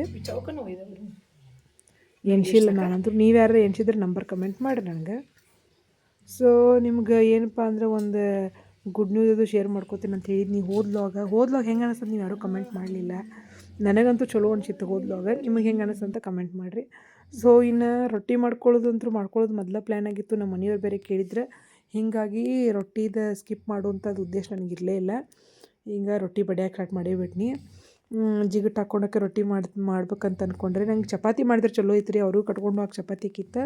ಎಣ್ಸಿಲ್ಲ ನಾನಂತೂ ನೀವು ಯಾರು ಎಣ್ಸಿದ್ರೆ ನಂಬರ್ ಕಮೆಂಟ್ ಮಾಡಿ ನನಗೆ. ಸೊ ನಿಮ್ಗೆ ಏನಪ್ಪ ಅಂದ್ರೆ ಒಂದು ಗುಡ್ ನ್ಯೂಸ್ ಅದು ಶೇರ್ ಮಾಡ್ಕೋತೀನಿ ಅಂತ ಹೇಳಿದ್ದು ನೀವು ಹೋದ್ಲಾಗ ಹೋದ್ಲಾಗ ಹೆಂಗೆ ಅನಿಸ್ತದೆ ನೀವು ಯಾರೂ ಕಮೆಂಟ್ ಮಾಡಲಿಲ್ಲ. ನನಗಂತೂ ಚಲೋ ಅನ್ಸಿತ್ತು ಅವಾಗ. ನಿಮಗೆ ಹೆಂಗೆ ಅನಿಸ್ತು ಅಂತ ಕಮೆಂಟ್ ಮಾಡಿರಿ. ಸೊ ಇನ್ನು ರೊಟ್ಟಿ ಮಾಡ್ಕೊಳ್ಳೋದಂತೂ ಮಾಡ್ಕೊಳ್ಳೋದು ಮೊದಲ ಪ್ಲ್ಯಾನ್ ಆಗಿತ್ತು. ನಮ್ಮ ಮನೆಯವ್ರು ಬೇರೆ ಕೇಳಿದ್ರೆ, ಹೀಗಾಗಿ ರೊಟ್ಟಿದ ಸ್ಕಿಪ್ ಮಾಡುವಂಥದ್ದು ಉದ್ದೇಶ ನನಗಿರಲೇ ಇಲ್ಲ. ಈಗ ರೊಟ್ಟಿ ಬಡಿಯೋಕೆ ಸ್ಟಾರ್ಟ್ ಮಾಡಿಬಿಟ್ನಿ ಜಿಗಟ್ ಹಾಕ್ಕೊಂಡಕ್ಕೆ ರೊಟ್ಟಿ ಮಾಡಿ, ಮಾಡ್ಬೇಕಂತ ಅಂದ್ಕೊಂಡ್ರೆ ನಂಗೆ ಚಪಾತಿ ಮಾಡಿದ್ರೆ ಚಲೋ ಐತ್ರಿ. ಅವರು ಕಟ್ಕೊಂಡು ಹೋಗಿ ಚಪಾತಿ ಕಿತ್ತ.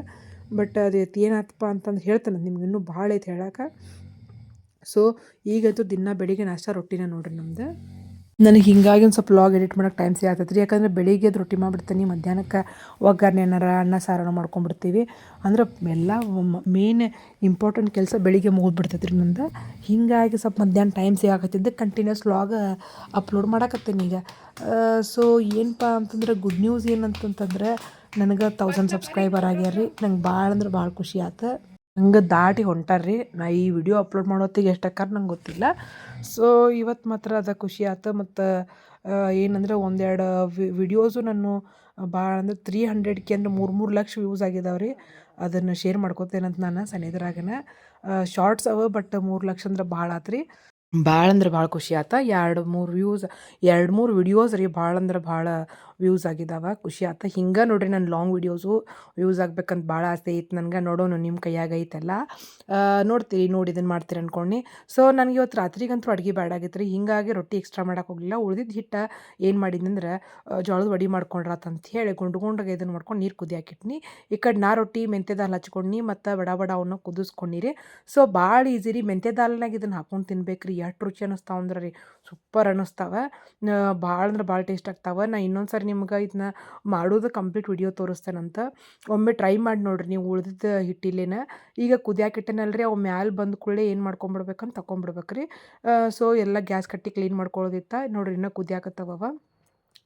ಬಟ್ ಅದು ಏನಾತಪ್ಪ ಅಂತಂದು ಹೇಳ್ತಾನೆ ನಿಮ್ಗೆ ಇನ್ನೂ ಭಾಳ ಐತೆ ಹೇಳಕ್ಕೆ ಸೊ ಈಗಂತೂ ದಿನ ಬೆಳಿಗ್ಗೆ ನಾಷ್ಟ ರೊಟ್ಟಿನ ನೋಡ್ರಿ ನಮ್ದು. ನನಗೆ ಹಿಂಗಾಗಿ ಒಂದು ಸ್ವಲ್ಪ ಲಾಗ್ ಎಡಿಟ್ ಮಾಡೋಕೆ ಟೈಮ್ ಸಿಗತ್ತೈತೆ ರೀ ಯಾಕಂದ್ರೆ ಬೆಳಿಗ್ಗೆ ಅದು ರೊಟ್ಟಿ ಮಾಡಿಬಿಡ್ತೀನಿ, ಮಧ್ಯಾಹ್ನಕ್ಕೆ ಒಗ್ಗರಣೆ ಏನಾರ ಅನ್ನ, ಸಾರನ ಮಾಡ್ಕೊಂಡ್ಬಿಡ್ತೀವಿ ಅಂದ್ರೆ ಎಲ್ಲ ಮೇನ್ ಇಂಪಾರ್ಟೆಂಟ್ ಕೆಲಸ ಬೆಳಿಗ್ಗೆ ಮುಗಿದ್ಬಿಡ್ತೈತೆ ರೀ ನಂದು. ಹಿಂಗಾಗಿ ಸ್ವಲ್ಪ ಮಧ್ಯಾಹ್ನ ಟೈಮ್ ಸಿಗಾಕತ್ತಿದ್ದೆ ಕಂಟಿನ್ಯೂಸ್ ಲಾಗ್ ಅಪ್ಲೋಡ್ ಮಾಡಾಕತ್ತೀನಿ ಈಗ. ಸೊ ಏನಪ್ಪ ಅಂತಂದ್ರೆ ಗುಡ್ ನ್ಯೂಸ್ ಏನಂತಂತಂದ್ರೆ ನನಗೆ ತೌಸಂಡ್ ಸಬ್ಸ್ಕ್ರೈಬರ್ ಆಗ್ಯಾರ ರೀ ನಂಗೆ ಭಾಳ ಅಂದ್ರೆ ಭಾಳ ಖುಷಿ ಆಯ್ತು ಹಂಗೆ ದಾಟಿ ಹೊಂಟಾರ್ರಿ. ನಾ ಈ ವಿಡಿಯೋ ಅಪ್ಲೋಡ್ ಮಾಡೋತ್ತಿಗೆ ಎಷ್ಟು ಅಕ್ಕಾರ ನಂಗೆ ಗೊತ್ತಿಲ್ಲ. ಸೊ ಇವತ್ತು ಮಾತ್ರ ಅದ ಖುಷಿ ಆಯ್ತು ಮತ್ತು ಏನಂದ್ರೆ ಒಂದೆರಡು ವಿಡಿಯೋಸು ನಾನು ಭಾಳ ಅಂದ್ರೆ ತ್ರೀ ಹಂಡ್ರೆಡ್ಗೆ ಅಂದ್ರೆ ಮೂರು ಮೂರು ಲಕ್ಷ ವ್ಯೂಸ್ ಆಗಿದಾವೆ ರೀ ಅದನ್ನು ಶೇರ್ ಮಾಡ್ಕೋತೇನಂತ ನಾನು ಸನಿದ್ರಾಗನ. ಶಾರ್ಟ್ಸ್ ಅವ ಬಟ್ ಮೂರು ಲಕ್ಷ ಅಂದ್ರೆ ಭಾಳ ಆತು ರೀ ಭಾಳ ಅಂದ್ರೆ ಭಾಳ ಖುಷಿ ಆತ. ಎರಡು ಮೂರು ವ್ಯೂಸ್ ಎರಡು ಮೂರು ವಿಡಿಯೋಸ್ ರೀ ಭಾಳ ಅಂದ್ರೆ ಭಾಳ ವ್ಯೂಸ್ ಆಗಿದ್ದಾವೆ ಖುಷಿ ಆತ. ಹಿಂಗೆ ನೋಡ್ರಿ ನನ್ನ ಲಾಂಗ್ ವಿಡಿಯೋಸು ವ್ಯೂಸ್ ಆಗ್ಬೇಕಂತ ಭಾಳ ಆಸೆ ಐತೆ ನನಗೆ. ನೋಡೋಣ ನಿಮ್ಮ ಕೈಯಾಗ ಐತೆಲ್ಲ. ನೋಡ್ತೀರಿ, ನೋಡಿ ಇದನ್ನು ಮಾಡ್ತೀರಿ ಅನ್ಕೊಂಡು ಸೊ ನನಗೆ ಇವತ್ತು ರಾತ್ರಿಗಂತೂ ಅಡುಗೆ ಬೇಡಾಗಿತ್ತು ರೀ ಹಿಂಗಾಗಿ ರೊಟ್ಟಿ ಎಕ್ಸ್ಟ್ರಾ ಮಾಡೋಕೆ ಹೋಗಲಿಲ್ಲ. ಉಳಿದಿದ್ದ ಹಿಟ್ಟು ಏನು ಮಾಡಿದ್ನಂದ್ರೆ ಜೋಳದ ವಡಿ ಮಾಡ್ಕೊಂಡ್ರಾತಂತ ಹೇಳಿ ಗುಂಡು ಗುಂಡಗೆ ಇದನ್ನು ಮಾಡ್ಕೊಂಡು ನೀರು ಕುದಿ ಹಾಕಿಟ್ನಿ ಈ ಕಡೆ ನಾ ರೊಟ್ಟಿ, ಮೆಂತ್ಯ ದಾಲ್ ಹಚ್ಕೊಂಡು ಮತ್ತು ಬಡ ಬಡ ಅವನ್ನ ಕುದಿಸ್ಕೊಂಡಿರಿ. ಸೊ ಭಾಳ ಈಸಿ ರೀ. ಮೆಂತ್ಯ ದಾಲ್ನಾಗ ಇದನ್ನು ಹಾಕೊಂಡು ತಿನ್ಬೇಕು ರೀ ಎಷ್ಟು ರುಚಿ ಅನ್ನಿಸ್ತಾವ ಅಂದ್ರೆ ರೀ. ಸೂಪರ್ ಅನ್ನಿಸ್ತಾವ ಭಾಳ ಅಂದ್ರೆ ಭಾಳ ಟೇಸ್ಟ್ ಆಗ್ತಾವೆ. ನಾ ಇನ್ನೊಂದು ಸರಿ ನಿಮ್ಗೆ ಇದನ್ನ ಮಾಡೋದು ಕಂಪ್ಲೀಟ್ ವಿಡಿಯೋ ತೋರಿಸ್ತೇನಂತ. ಒಮ್ಮೆ ಟ್ರೈ ಮಾಡಿ ನೋಡಿರಿ ನೀವು ಉಳ್ದಿದ್ದ ಹಿಟ್ಟಿಲೇನ. ಈಗ ಕುದಿಯಾಕೆ ಇಟ್ಟೇನಲ್ರಿ, ಅವು ಮ್ಯಾಲೆ ಬಂದ ಕೂಡಲೇ ಏನು ಮಾಡ್ಕೊಂಬಿಡ್ಬೇಕಂತ ರೀ ಸೊ ಎಲ್ಲ ಗ್ಯಾಸ್ ಕಟ್ಟಿ ಕ್ಲೀನ್ ಮಾಡ್ಕೊಳ್ಳೋದಿತ್ತ ನೋಡ್ರಿ ಇನ್ನೂ ಕುದಿಯಾಕತ್ತವ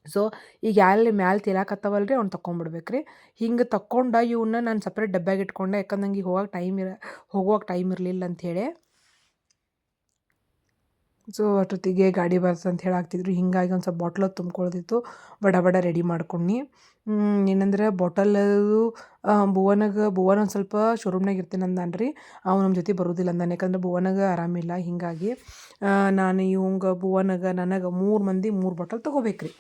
ಸೊ ಈಗ ಯಾರಲ್ಲಿ ಮ್ಯಾಲೆ ತೇಲಾಕತ್ತವಲ್ಲ ರೀ ಅವ್ನು ತೊಗೊಂಡ್ಬಿಡ್ಬೇಕು ರೀ ಹಿಂಗೆ ತಕ್ಕೊಂಡ ಇವನ್ನ ನಾನು ಸಪ್ರೇಟ್ ಡಬ್ಬ್ಯಾಗ ಇಟ್ಕೊಂಡೆ. ಈಗ ಹೋಗಕ್ಕೆ ಟೈಮ್ ಇರ ಹೋಗೋಕೆ ಟೈಮ್ ಇರಲಿಲ್ಲ ಅಂಥೇಳಿ ಸೊ ಅಷ್ಟೊತ್ತಿಗೆ ಗಾಡಿ ಬರ್ತದೆ ಅಂತ ಹೇಳಾಕ್ತಿದ್ರು ಹಿಂಗಾಗಿ ಒಂದು ಸ್ವಲ್ಪ ಬಾಟ್ಲ ತುಂಬ್ಕೊಳ್ತಿತ್ತು ಬಡ ಬಡ ರೆಡಿ ಮಾಡ್ಕೊಂಡು ಏನಂದ್ರೆ ಬಾಟಲ್ ಭುವನಾಗ, ಭುವನ ಒಂದು ಸ್ವಲ್ಪ ಶೋರೂಮ್ನಾಗ ಇರ್ತೀನಿ ಅಂದಾನ ರೀ ಅವ ನಮ್ಮ ಜೊತೆ ಬರೋದಿಲ್ಲ ಅಂದಾನೆ. ಯಾಕಂದ್ರೆ ಭುವನಾಗ ಆರಾಮಿಲ್ಲ. ಹಿಂಗಾಗಿ ನಾನು ಇವಂಗೆ, ಭುವನಾಗ, ನನಗೆ ಮೂರು ಮಂದಿ ಮೂರು ಬಾಟಲ್ ತೊಗೋಬೇಕು ರೀ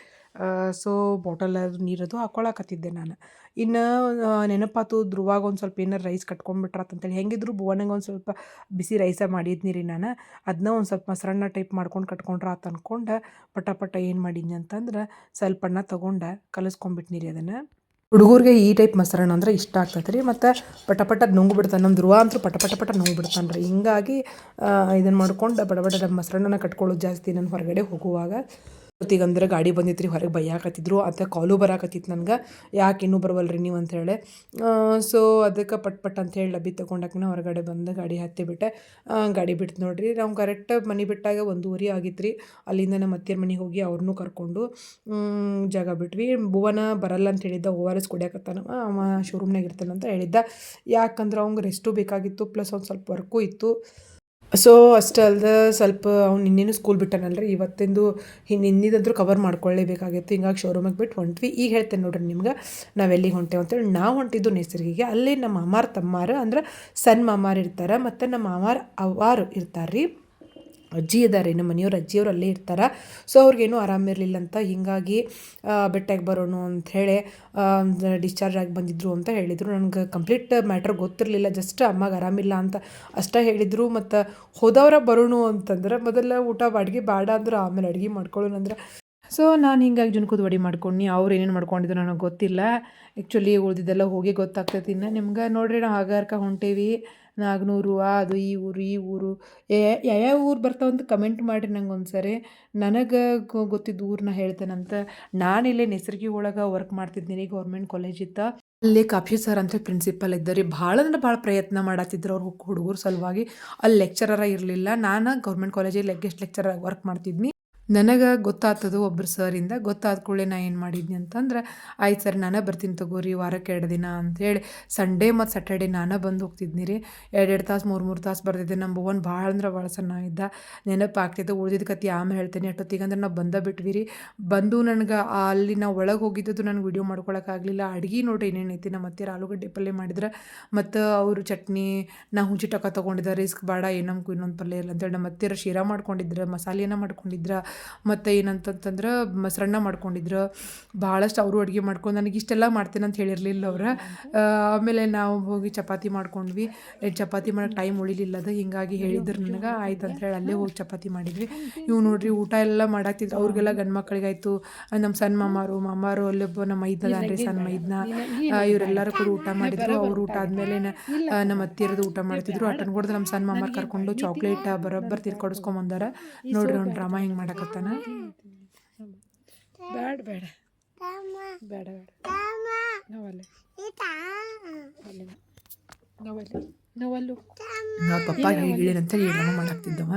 ಸೊ ಬಾಟಲ್ ಅದು ನೀರದು ಹಾಕ್ಕೊಳಕತ್ತಿದ್ದೆ ನಾನು. ಇನ್ನು ನೆನಪಾತು ಧ್ರುವಾಗ ಒಂದು ಸ್ವಲ್ಪ ಏನಾರು ರೈಸ್ ಕಟ್ಕೊಂಡ್ಬಿಟ್ರಾತಂತೇಳಿ ಹೆಂಗಿದ್ರು ಭುವನಾಗ ಒಂದು ಸ್ವಲ್ಪ ಬಿಸಿ ರೈಸ ಮಾಡಿದ್ನಿ ರೀ ನಾನು. ಅದನ್ನ ಒಂದು ಸ್ವಲ್ಪ ಮೊಸರನ್ನ ಟೈಪ್ ಮಾಡ್ಕೊಂಡು ಕಟ್ಕೊಂಡ್ರೆ ಆತು ಅನ್ಕೊಂಡು ಪಟ ಪಟ ಏನು ಮಾಡಿದ್ನಿ ಅಂತಂದ್ರೆ ಸ್ವಲ್ಪ ಅನ್ನ ತೊಗೊಂಡು ಕಲಿಸ್ಕೊಂಡ್ಬಿಟ್ನಿ ರೀ ಅದನ್ನು. ಹುಡುಗರಿಗೆ ಈ ಟೈಪ್ ಮೊಸರನ್ನ ಅಂದ್ರೆ ಇಷ್ಟ ಆಗ್ತೈತೆ ರೀ. ಮತ್ತು ಪಟ ಪಟ ನುಂಗು ಬಿಡ್ತಾನೆ ನಮ್ಮ ಧ್ರುವ ಅಂತೂ ಪಟ ಪಟ ಪಟ ನುಂಗು ಬಿಡ್ತಾನೆ ರೀ. ಹಿಂಗಾಗಿ ಇದನ್ನು ಮಾಡ್ಕೊಂಡು ಬಡ ಬಡ ಮೊಸರನ್ನ ಕಟ್ಕೊಳ್ಳೋದು ಜಾಸ್ತಿ ನಾನು ಹೊರಗಡೆ ಹೋಗುವಾಗ. ಅಂದ್ರೆ ಗಾಡಿ ಬಂದಿತ್ತು ರೀ ಹೊರಗೆ ಬೈಯಾಕತ್ತಿದ್ರು ಅಂತ ಕಾಲು ಬರಾಕತ್ತಿತ್ತು ನನಗೆ. ಯಾಕೆ ಇನ್ನೂ ಬರವಲ್ರಿ ನೀವು ಅಂತೇಳಿ ಸೊ ಅದಕ್ಕೆ ಪಟ್ ಪಟ್ ಅಂತೇಳಿ ಲಬ್ಬಿ ತೊಗೊಂಡಾಕಿನ ಹೊರಗಡೆ ಬಂದು ಗಾಡಿ ಹತ್ತಿ ಬಿಟ್ಟೆ. ಗಾಡಿ ಬಿಟ್ಟು ನೋಡ್ರಿ. ನಾವು ಕರೆಕ್ಟ್ ಮನೆ ಬಿಟ್ಟಾಗ ಒಂದೂವರೆ ಆಗಿತ್ತು ರೀ ಅಲ್ಲಿಂದ ನಮ್ಮ ಅತ್ತಿಯರ ಮನೆಗೆ ಹೋಗಿ ಅವ್ರನ್ನೂ ಕರ್ಕೊಂಡು ಜಾಗ ಬಿಟ್ವಿ. ಭುವನ ಬರಲ್ಲ ಅಂತ ಹೇಳಿದ್ದ, ಓ ಆರ್ ಎಸ್ ಕುಡಿಯಾಕತ್ತಾನ. ಅವ ಶೋರೂಮ್ನಾಗ ಇರ್ತಾನಂತ ಹೇಳಿದ್ದ. ಯಾಕಂದ್ರೆ ಅವ್ಗೆ ರೆಸ್ಟು ಬೇಕಾಗಿತ್ತು ಪ್ಲಸ್ ಒಂದು ಸ್ವಲ್ಪ ವರ್ಕು ಇತ್ತು. ಸೊ ಅಷ್ಟೇ ಅಲ್ಲದೆ ಸ್ವಲ್ಪ ಅವ್ನು ಇನ್ನೇನು ಸ್ಕೂಲ್ ಬಿಟ್ಟಾನಲ್ರಿ? ಇವತ್ತಿಂದು ಹಿಂಗೆ ನಿನ್ನಿದಂದ್ರೂ ಕವರ್ ಮಾಡ್ಕೊಳ್ಳೇಬೇಕಾಗಿತ್ತು. ಹಿಂಗಾಗಿ ಶೋರೂಮಿಗೆ ಬಿಟ್ಟು ಹೊಂಟ್ವಿ. ಈಗ ಹೇಳ್ತೇನೆ ನೋಡ್ರಿ ನಿಮ್ಗೆ, ನಾವು ಎಲ್ಲಿಗೆ ಹೊಂಟೇವೆ ಅಂತೇಳಿ. ನಾವು ಹೊಂಟಿದ್ದು ನೇಸರ್ಗಿಗೆ ಅಲ್ಲಿ ನಮ್ಮ ಮಾಮಾರ ತಮ್ಮಾರು ಅಂದ್ರೆ ಸಣ್ಣ ಮಾಮಾರು ಇರ್ತಾರೆ. ಮತ್ತು ನಮ್ಮ ಮಾಮಾರ ಅವಾರು ಇರ್ತಾರೆ ರೀ ಅಜ್ಜಿ ಇದ್ದಾರೆ ನಮ್ಮ ಮನೆಯವ್ರ ಅಜ್ಜಿಯವರು ಅಲ್ಲೇ ಇರ್ತಾರೆ. ಸೊ ಅವ್ರಿಗೇನು ಆರಾಮಿರಲಿಲ್ಲ ಅಂತ ಹೀಗಾಗಿ ಬೆಟ್ಟಾಗಿ ಬರೋಣ ಹೇಳಿ ಡಿಸ್ಚಾರ್ಜ್ ಆಗಿ ಬಂದಿದ್ರು ಅಂತ ಹೇಳಿದರು. ನನಗೆ ಕಂಪ್ಲೀಟ್ ಮ್ಯಾಟ್ರ್ ಗೊತ್ತಿರಲಿಲ್ಲ ಜಸ್ಟ್ ಅಮ್ಮಗೆ ಆರಾಮಿಲ್ಲ ಅಂತ ಅಷ್ಟೇ ಹೇಳಿದರು. ಮತ್ತು ಹೋದವರ ಬರೋಣು ಅಂತಂದ್ರೆ ಮೊದಲ ಊಟ ಅಡುಗೆ ಬೇಡ ಅಂದ್ರೆ ಆಮೇಲೆ ಅಡುಗೆ ಮಾಡ್ಕೊಳ್ಳೋಣ ಅಂದ್ರೆ. ಸೊ ನಾನು ಹಿಂಗಾಗಿ ಜುನ್ಕುದ ವಡಿ ಮಾಡ್ಕೊಂಡು ಅವ್ರು ಏನೇನು ಮಾಡ್ಕೊಂಡಿದ್ರು ನನಗೆ ಗೊತ್ತಿಲ್ಲ. ಆ್ಯಕ್ಚುಲಿ ಉಳಿದಿದ್ದೆಲ್ಲ ಹೋಗಿ ಗೊತ್ತಾಗ್ತೈತಿ ಇನ್ನು. ನಿಮ್ಗೆ ನೋಡ್ರಿ ನಾವು ಹಾಗಾರ್ಕ ಹೊಂಟೇವಿ. ನಾಗ್ನೂರು, ಅದು ಈ ಊರು ಈ ಊರು. ಯಾವ್ಯಾವ ಊರು ಬರ್ತಾವಂತ ಕಮೆಂಟ್ ಮಾಡಿರಿ ನಂಗೆ ಒಂದು ಸರಿ ನನಗೆ ಗೊತ್ತಿದ್ದ ಊರನ್ನ ಹೇಳ್ತೇನಂತ ನಾನಿಲ್ಲೇ ನೆಸರ್ಗಿ ಒಳಗೆ ವರ್ಕ್ ಮಾಡ್ತಿದ್ದೀನಿ ಗೌರ್ಮೆಂಟ್ ಕಾಲೇಜ್ ಇತ್ತ. ಅಲ್ಲಿ ಕಾಫಿ ಸರ್ ಅಂತ ಪ್ರಿನ್ಸಿಪಲ್ ಇದ್ದಾರೆ. ಭಾಳ ಅಂದ್ರೆ ಭಾಳ ಪ್ರಯತ್ನ ಮಾಡತ್ತಿದ್ರು ಅವ್ರು ಹುಡುಗರು ಸಲುವಾಗಿ. ಅಲ್ಲಿ ಲೆಕ್ಚರರ ಇರಲಿಲ್ಲ. ನಾನು ಗೌರ್ಮೆಂಟ್ ಕಾಲೇಜಲ್ಲಿ ಗೆಸ್ಟ್ ಲೆಕ್ಚರ್ ವರ್ಕ್ ಮಾಡ್ತಿದ್ನಿ. ನನಗೆ ಗೊತ್ತಾಗ್ತದು ಒಬ್ಬರು ಸರಿಂದ ಗೊತ್ತಾದ ಕೂಡಲೇ ನಾ ಏನು ಮಾಡಿದ್ನಿ ಅಂತಂದ್ರೆ, ಆಯ್ತು ಸರ್ ನಾನೇ ಬರ್ತೀನಿ ತಗೋರಿ, ವಾರಕ್ಕೆ ಎರಡು ದಿನ ಅಂಥೇಳಿ ಸಂಡೇ ಮತ್ತು ಸ್ಯಾಟರ್ಡೆ ನಾನೇ ಬಂದು ಹೋಗ್ತಿದ್ನಿ ರೀ. ಎರಡೆರಡು ತಾಸು, ಮೂರು ಮೂರು ತಾಸು ಬರ್ತಿದ್ದೆ. ನಮ್ಮ ಭುವನ್ ಭಾಳ ಅಂದ್ರೆ ಭಾಳ ಸಣ್ಣ ಇದ್ದ. ನೆನಪು ಆಗ್ತಿದ್ದೆ ಉಳಿದಿದ್ದ ಕತ್ತಿ ಆಮೇಲೆ ಹೇಳ್ತೇನೆ ಅಷ್ಟೊತ್ತಿಗೆ ಅಂದ್ರೆ ನಾವು ಬಂದ ಬಿಟ್ವಿ ರೀ. ಬಂದು ನನಗೆ ಅಲ್ಲಿ ನಾವು ಒಳಗೆ ಹೋಗಿದ್ದದ್ದು ನನಗೆ ವಿಡಿಯೋ ಮಾಡ್ಕೊಳಕ್ಕಾಗಲಿಲ್ಲ ಅಡ್ಗೆ ನೋಡ್ರಿ ಏನೇನೈತಿ ನಮ್ಮ ಹತ್ತಿರ ಆಲೂಗಡ್ಡೆ ಪಲ್ಯ ಮಾಡಿದ್ರೆ, ಮತ್ತು ಅವರು ಚಟ್ನಿ, ನಾ ಹುಂಚಿ ಟಕ ತೊಗೊಂಡಿದ್ದೆ, ರಿಸ್ಕ್ ಬೇಡ ನಮ್ಗೆ ಇನ್ನೊಂದು ಪಲ್ಯ ಇಲ್ಲ ಅಂತೇಳಿ ನಮ್ಮ ಹತ್ತಿರ ಶೀರಾ ಮಾಡ್ಕೊಂಡಿದ್ರೆ, ಮಸಾಲೆನ ಮಾಡ್ಕೊಂಡಿದ್ರೆ ಮತ್ತು ಏನಂತಂತಂದ್ರೆ ಮೊಸರನ್ನ ಮಾಡ್ಕೊಂಡಿದ್ರು. ಭಾಳಷ್ಟು ಅವರು ಅಡುಗೆ ಮಾಡ್ಕೊಂಡು ನನಗೆ ಇಷ್ಟೆಲ್ಲ ಮಾಡ್ತೇನೆ ಅಂತ ಹೇಳಿರಲಿಲ್ಲ ಅವ್ರು. ಆಮೇಲೆ ನಾವು ಹೋಗಿ ಚಪಾತಿ ಮಾಡ್ಕೊಂಡ್ವಿ. ಚಪಾತಿ ಮಾಡೋಕೆ ಟೈಮ್ ಉಳಿಲಿಲ್ಲ ಅದು ಹಿಂಗಾಗಿ ಹೇಳಿದ್ರು ನನಗೆ ಆಯ್ತು ಅಂತ ಹೇಳಿ ಅಲ್ಲೇ ಹೋಗಿ ಚಪಾತಿ ಮಾಡಿದ್ವಿ. ಇವು ನೋಡ್ರಿ ಊಟ ಎಲ್ಲ ಮಾಡಾಕ್ತಿದ್ರು. ಅವ್ರಿಗೆಲ್ಲ ಗಂಡು ಮಕ್ಕಳಿಗಾಯ್ತು ನಮ್ಮ ಸಣ್ಣ ಮಾಮಾರು ಮಾಮಾರು ಅಲ್ಲೊಬ್ಬ ನಮ್ಮ ಮೈದನ ರೀ ಸಣ್ಣ ಮೈದನ ಇವರೆಲ್ಲರೂ ಕೂಡ ಊಟ ಮಾಡಿದ್ರು. ಅವ್ರು ಊಟ ಆದಮೇಲೆ ನಮ್ಮ ಅತ್ತಿಯರದು ಊಟ ಮಾಡ್ತಿದ್ರು. ಅಟನ್ ಕೊಡ್ದು ನಮ್ಮ ಸಣ್ಣ ಮಾಮಾರ್ ಕರ್ಕೊಂಡು ಚಾಕ್ಲೇಟ್ ಬರೋಬ್ಬರ್ ತಿರ್ಕೊಡಿಸ್ಕೊಂಬಂದಾರ. ನೋಡ್ರಿ ಅವ್ನು ಡ್ರಾಮಾ ಹಿಂಗೆ ಮಾಡಕತ್ತಾನ ಬೇಡ ಬೇಡ. ಬೇಡ ಬೇಡ. ನಾವಲ್ಲೇ. ನಾವಲ್ಲಿ. ನಾವಲ್ಲು. ನಾವು ಪಪ್ಪ ಹೇಳಿ ಅಂತ ಹೇಳಿ ಡ್ರಾಮಾ ಮಾಡಾಕ್ತಿದ್ದವ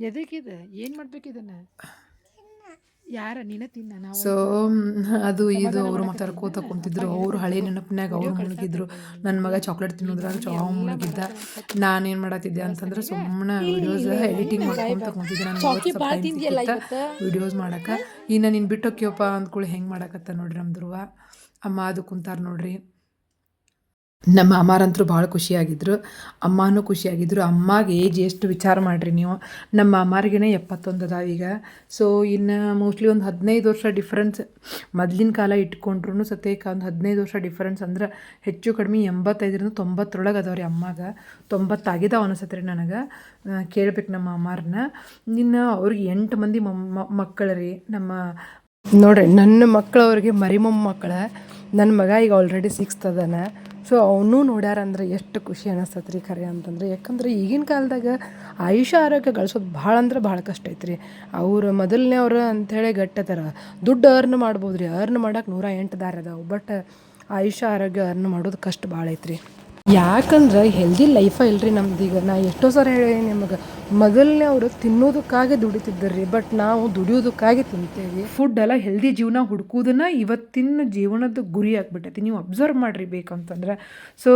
ಎದಕ್ಕಿದೆ? ಏನು ಮಾಡ್ಬೇಕು ಇದನ್ನ ಯಾರ ನಾವು ಸೊ ಅದು ಇದು ಅವರು ಮಾತಾಡ್ಕೋತ ಕುಂತಿದ್ರು ಅವರು ಹಳೆ ನೆನಪಿನಾಗ ಅವ್ರು ಮುಳುಗಿದ್ರು ನನ್ನ ಮಗ ಚಾಕ್ಲೇಟ್ ತಿನ್ನೋದ್ರಾಗ ಚಾವ್ ಮುಳುಗಿದ್ದ ನಾನೇನು ಮಾಡತ್ತಿದ್ದೆ ಅಂತಂದ್ರೆ ಸುಮ್ಮನೆ ವಿಡಿಯೋಸ್ ಎಡಿಟಿಂಗ್ ಮಾಡ್ಕೊಂತ ಕುಂತಿದ್ದೆ ನಾನು ವಿಡಿಯೋಸ್ ಮಾಡಕ್ಕೆ ಇನ್ನು ನೀನು ಬಿಟ್ಟೋಕ್ಯಪ್ಪ ಅಂದ್ಕೊಳ್ಳಿ ಹೆಂಗೆ ಮಾಡಕತ್ತ ನೋಡ್ರಿ ನಮ್ಮ ಧ್ರುವ ಅಮ್ಮ ಅದು ಕುಂತಾರ ನೋಡ್ರಿ ನಮ್ಮ ಅಮ್ಮಾರಂತರೂ ಭಾಳ ಖುಷಿಯಾಗಿದ್ದರು ಅಮ್ಮನೂ ಖುಷಿಯಾಗಿದ್ದರು ಅಮ್ಮಗೆ ಏಜ್ ಎಷ್ಟು ವಿಚಾರ ಮಾಡಿರಿ ನೀವು. ನಮ್ಮ ಅಮ್ಮಾರಿಗೇ ಎಪ್ಪತ್ತೊಂದು ಅದಾವ ಈಗ. ಸೊ ಇನ್ನು ಮೋಸ್ಟ್ಲಿ ಒಂದು ಹದಿನೈದು ವರ್ಷ ಡಿಫ್ರೆನ್ಸ್ ಮೊದ್ಲಿನ ಕಾಲ ಇಟ್ಕೊಂಡ್ರು ಸತೇಕ ಒಂದು ಹದಿನೈದು ವರ್ಷ ಡಿಫ್ರೆನ್ಸ್ ಅಂದ್ರೆ ಹೆಚ್ಚು ಕಡಿಮೆ ಎಂಬತ್ತೈದರಿಂದ ತೊಂಬತ್ತರೊಳಗೆ ಅದಾವ ರೀ ಅಮ್ಮಗೆ. ತೊಂಬತ್ತಾಗಿದ್ದಾವೆ ಅನಿಸತ್ತೆ ರೀ ನನಗೆ ಕೇಳ್ಬೇಕು ನಮ್ಮ ಅಮ್ಮಾರನ್ನ ಇನ್ನು ಅವ್ರಿಗೆ ಎಂಟು ಮಂದಿ ಮಕ್ಕಳು ರೀ ನಮ್ಮ ನೋಡ್ರಿ, ನನ್ನ ಮಕ್ಕಳವ್ರಿಗೆ ಮರಿ ಮೊಮ್ಮಕ್ಕಳ ನನ್ನ ಮಗ ಈಗ ಆಲ್ರೆಡಿ ಸಿಕ್ಸ್ತ್ ಸೊ ಅವನು ನೋಡ್ಯಾರಂದ್ರೆ ಎಷ್ಟು ಖುಷಿ ಅನ್ನಿಸ್ತೈತೆ ರೀ ಖರೆ ಅಂತಂದ್ರೆ. ಯಾಕಂದ್ರೆ ಈಗಿನ ಕಾಲದಾಗ ಆಯುಷ ಆರೋಗ್ಯ ಗಳಿಸೋದು ಭಾಳ ಅಂದ್ರೆ ಭಾಳ ಕಷ್ಟ ಐತ್ರಿ. ಅವ್ರು ಮೊದಲನೇ ಅವ್ರು ಅಂಥೇಳಿ ಗಟ್ಟತಾರ ದುಡ್ಡು ಅರ್ನ್ ಮಾಡ್ಬೋದು ರೀ ಅರ್ನ್ ಮಾಡಕ್ಕೆ ನೂರ ಎಂಟು ದಾರಿ ಅದಾವೆ. ಬಟ್ ಆಯುಷ್ಯ ಆರೋಗ್ಯ ಅರ್ನ್ ಮಾಡೋದು ಕಷ್ಟ ಭಾಳ ಐತ್ರಿ. ಯಾಕಂದ್ರೆ ಹೆಲ್ದಿ ಲೈಫ ಇಲ್ರಿ ನಮ್ದು. ಈಗ ನಾ ಎಷ್ಟೋ ಸಾರಿ ಹೇಳಿ ನಿಮಗೆ, ಮೊದಲನೇ ಅವರು ತಿನ್ನೋದಕ್ಕಾಗಿ ದುಡಿತಿದ್ದರು ರೀ ಬಟ್ ನಾವು ದುಡಿಯೋದಕ್ಕಾಗಿ ತಿಂತೇವೆ. ಫುಡ್ ಎಲ್ಲ ಹೆಲ್ದಿ ಜೀವನ ಹುಡುಕೋದನ್ನ ಇವತ್ತಿನ ಜೀವನದ ಗುರಿ ಆಗಿಬಿಟ್ಟೈತಿ ನೀವು ಅಬ್ಸರ್ವ್ ಮಾಡಿರಿ ಬೇಕಂತಂದ್ರೆ. ಸೊ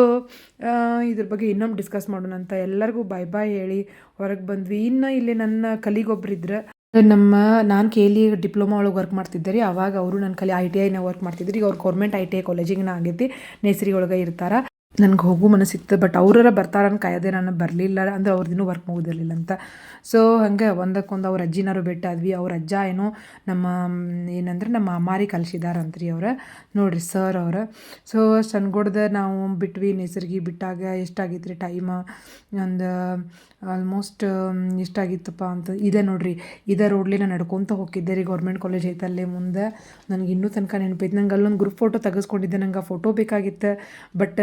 ಇದ್ರ ಬಗ್ಗೆ ಇನ್ನೊಮ್ಮೆ ಡಿಸ್ಕಸ್ ಮಾಡೋಣ ಅಂತ ಎಲ್ಲರಿಗೂ ಬಾಯ್ ಬಾಯ್ ಹೇಳಿ ಹೊರಗೆ ಬಂದ್ವಿ. ಇನ್ನು ಇಲ್ಲಿ ನನ್ನ ಕಲಿಗೊಬ್ರಿದ್ರೆ, ನಮ್ಮ, ನಾನು ಕೇಳಿ ಡಿಪ್ಲೊಮಾ ಒಳಗೆ ವರ್ಕ್ ಮಾಡ್ತಿದ್ದೆ ರೀ. ಅವಾಗ ಅವರು ನನ್ನ ಕಲಿ ಐ ಟಿ ಐನ ವರ್ಕ್ ಮಾಡ್ತಿದ್ರಿ. ಈಗ ಅವ್ರು ಗೌರ್ಮೆಂಟ್ ಐ ಟಿ ಐ ಕಾಲೇಜಿಗೆ ಆಗೈತಿ ನೇಸರಿ ಒಳಗೆ ಇರ್ತಾರ. ನನಗೆ ಹೋಗು ಮನಸ್ಸಿತ್ತು ಬಟ್ ಅವರರ ಬರ್ತಾರನ್ನು ಕಾಯೋದೆ ನಾನು ಬರಲಿಲ್ಲ, ಅಂದ್ರೆ ಅವ್ರದ್ದು ವರ್ಕ್ ಮುಗಿದಿರಲಿಲ್ಲ ಅಂತ. ಸೊ ಹಂಗೆ ಒಂದಕ್ಕೊಂದು ಅವ್ರ ಅಜ್ಜಿನಾರು ಭೇಟಿ ಆದ್ವಿ. ಅವ್ರ ಅಜ್ಜ ಏನೋ ನಮ್ಮ, ಏನಂದ್ರೆ ನಮ್ಮ ಅಮ್ಮಾರಿ ಕಲಿಸಿದಾರಂತ್ರಿ ಅವ್ರ, ನೋಡ್ರಿ ಸರ್ ಅವ್ರ. ಸೊ ಸನ್ಗೊಡ್ದ ನಾವು ಬಿಟ್ವಿ, ನೇಸರ್ಗಿ ಬಿಟ್ಟಾಗ ಎಷ್ಟಾಗಿತ್ತು ರೀ ಟೈಮ್ ಒಂದು ಆಲ್ಮೋಸ್ಟ್ ಎಷ್ಟಾಗಿತ್ತಪ್ಪ ಅಂತ. ಇದೆ ನೋಡ್ರಿ, ಇದೇ ರೋಡ್ಲಿ ನಾನು ನಡ್ಕೊತ ಹೋಗಿದ್ದೆ ರೀ ಗೌರ್ಮೆಂಟ್ ಕಾಲೇಜ್ ಐತಲ್ಲೇ ಮುಂದೆ. ನನಗೆ ಇನ್ನೂ ತನಕ ನೆನಪೈತೆ. ನಂಗೆ ಅಲ್ಲೊಂದು ಗ್ರೂಪ್ ಫೋಟೋ ತೆಗೆಸ್ಕೊಂಡಿದ್ದೆ, ನಂಗೆ ಆ ಫೋಟೋ ಬೇಕಾಗಿತ್ತು. ಬಟ್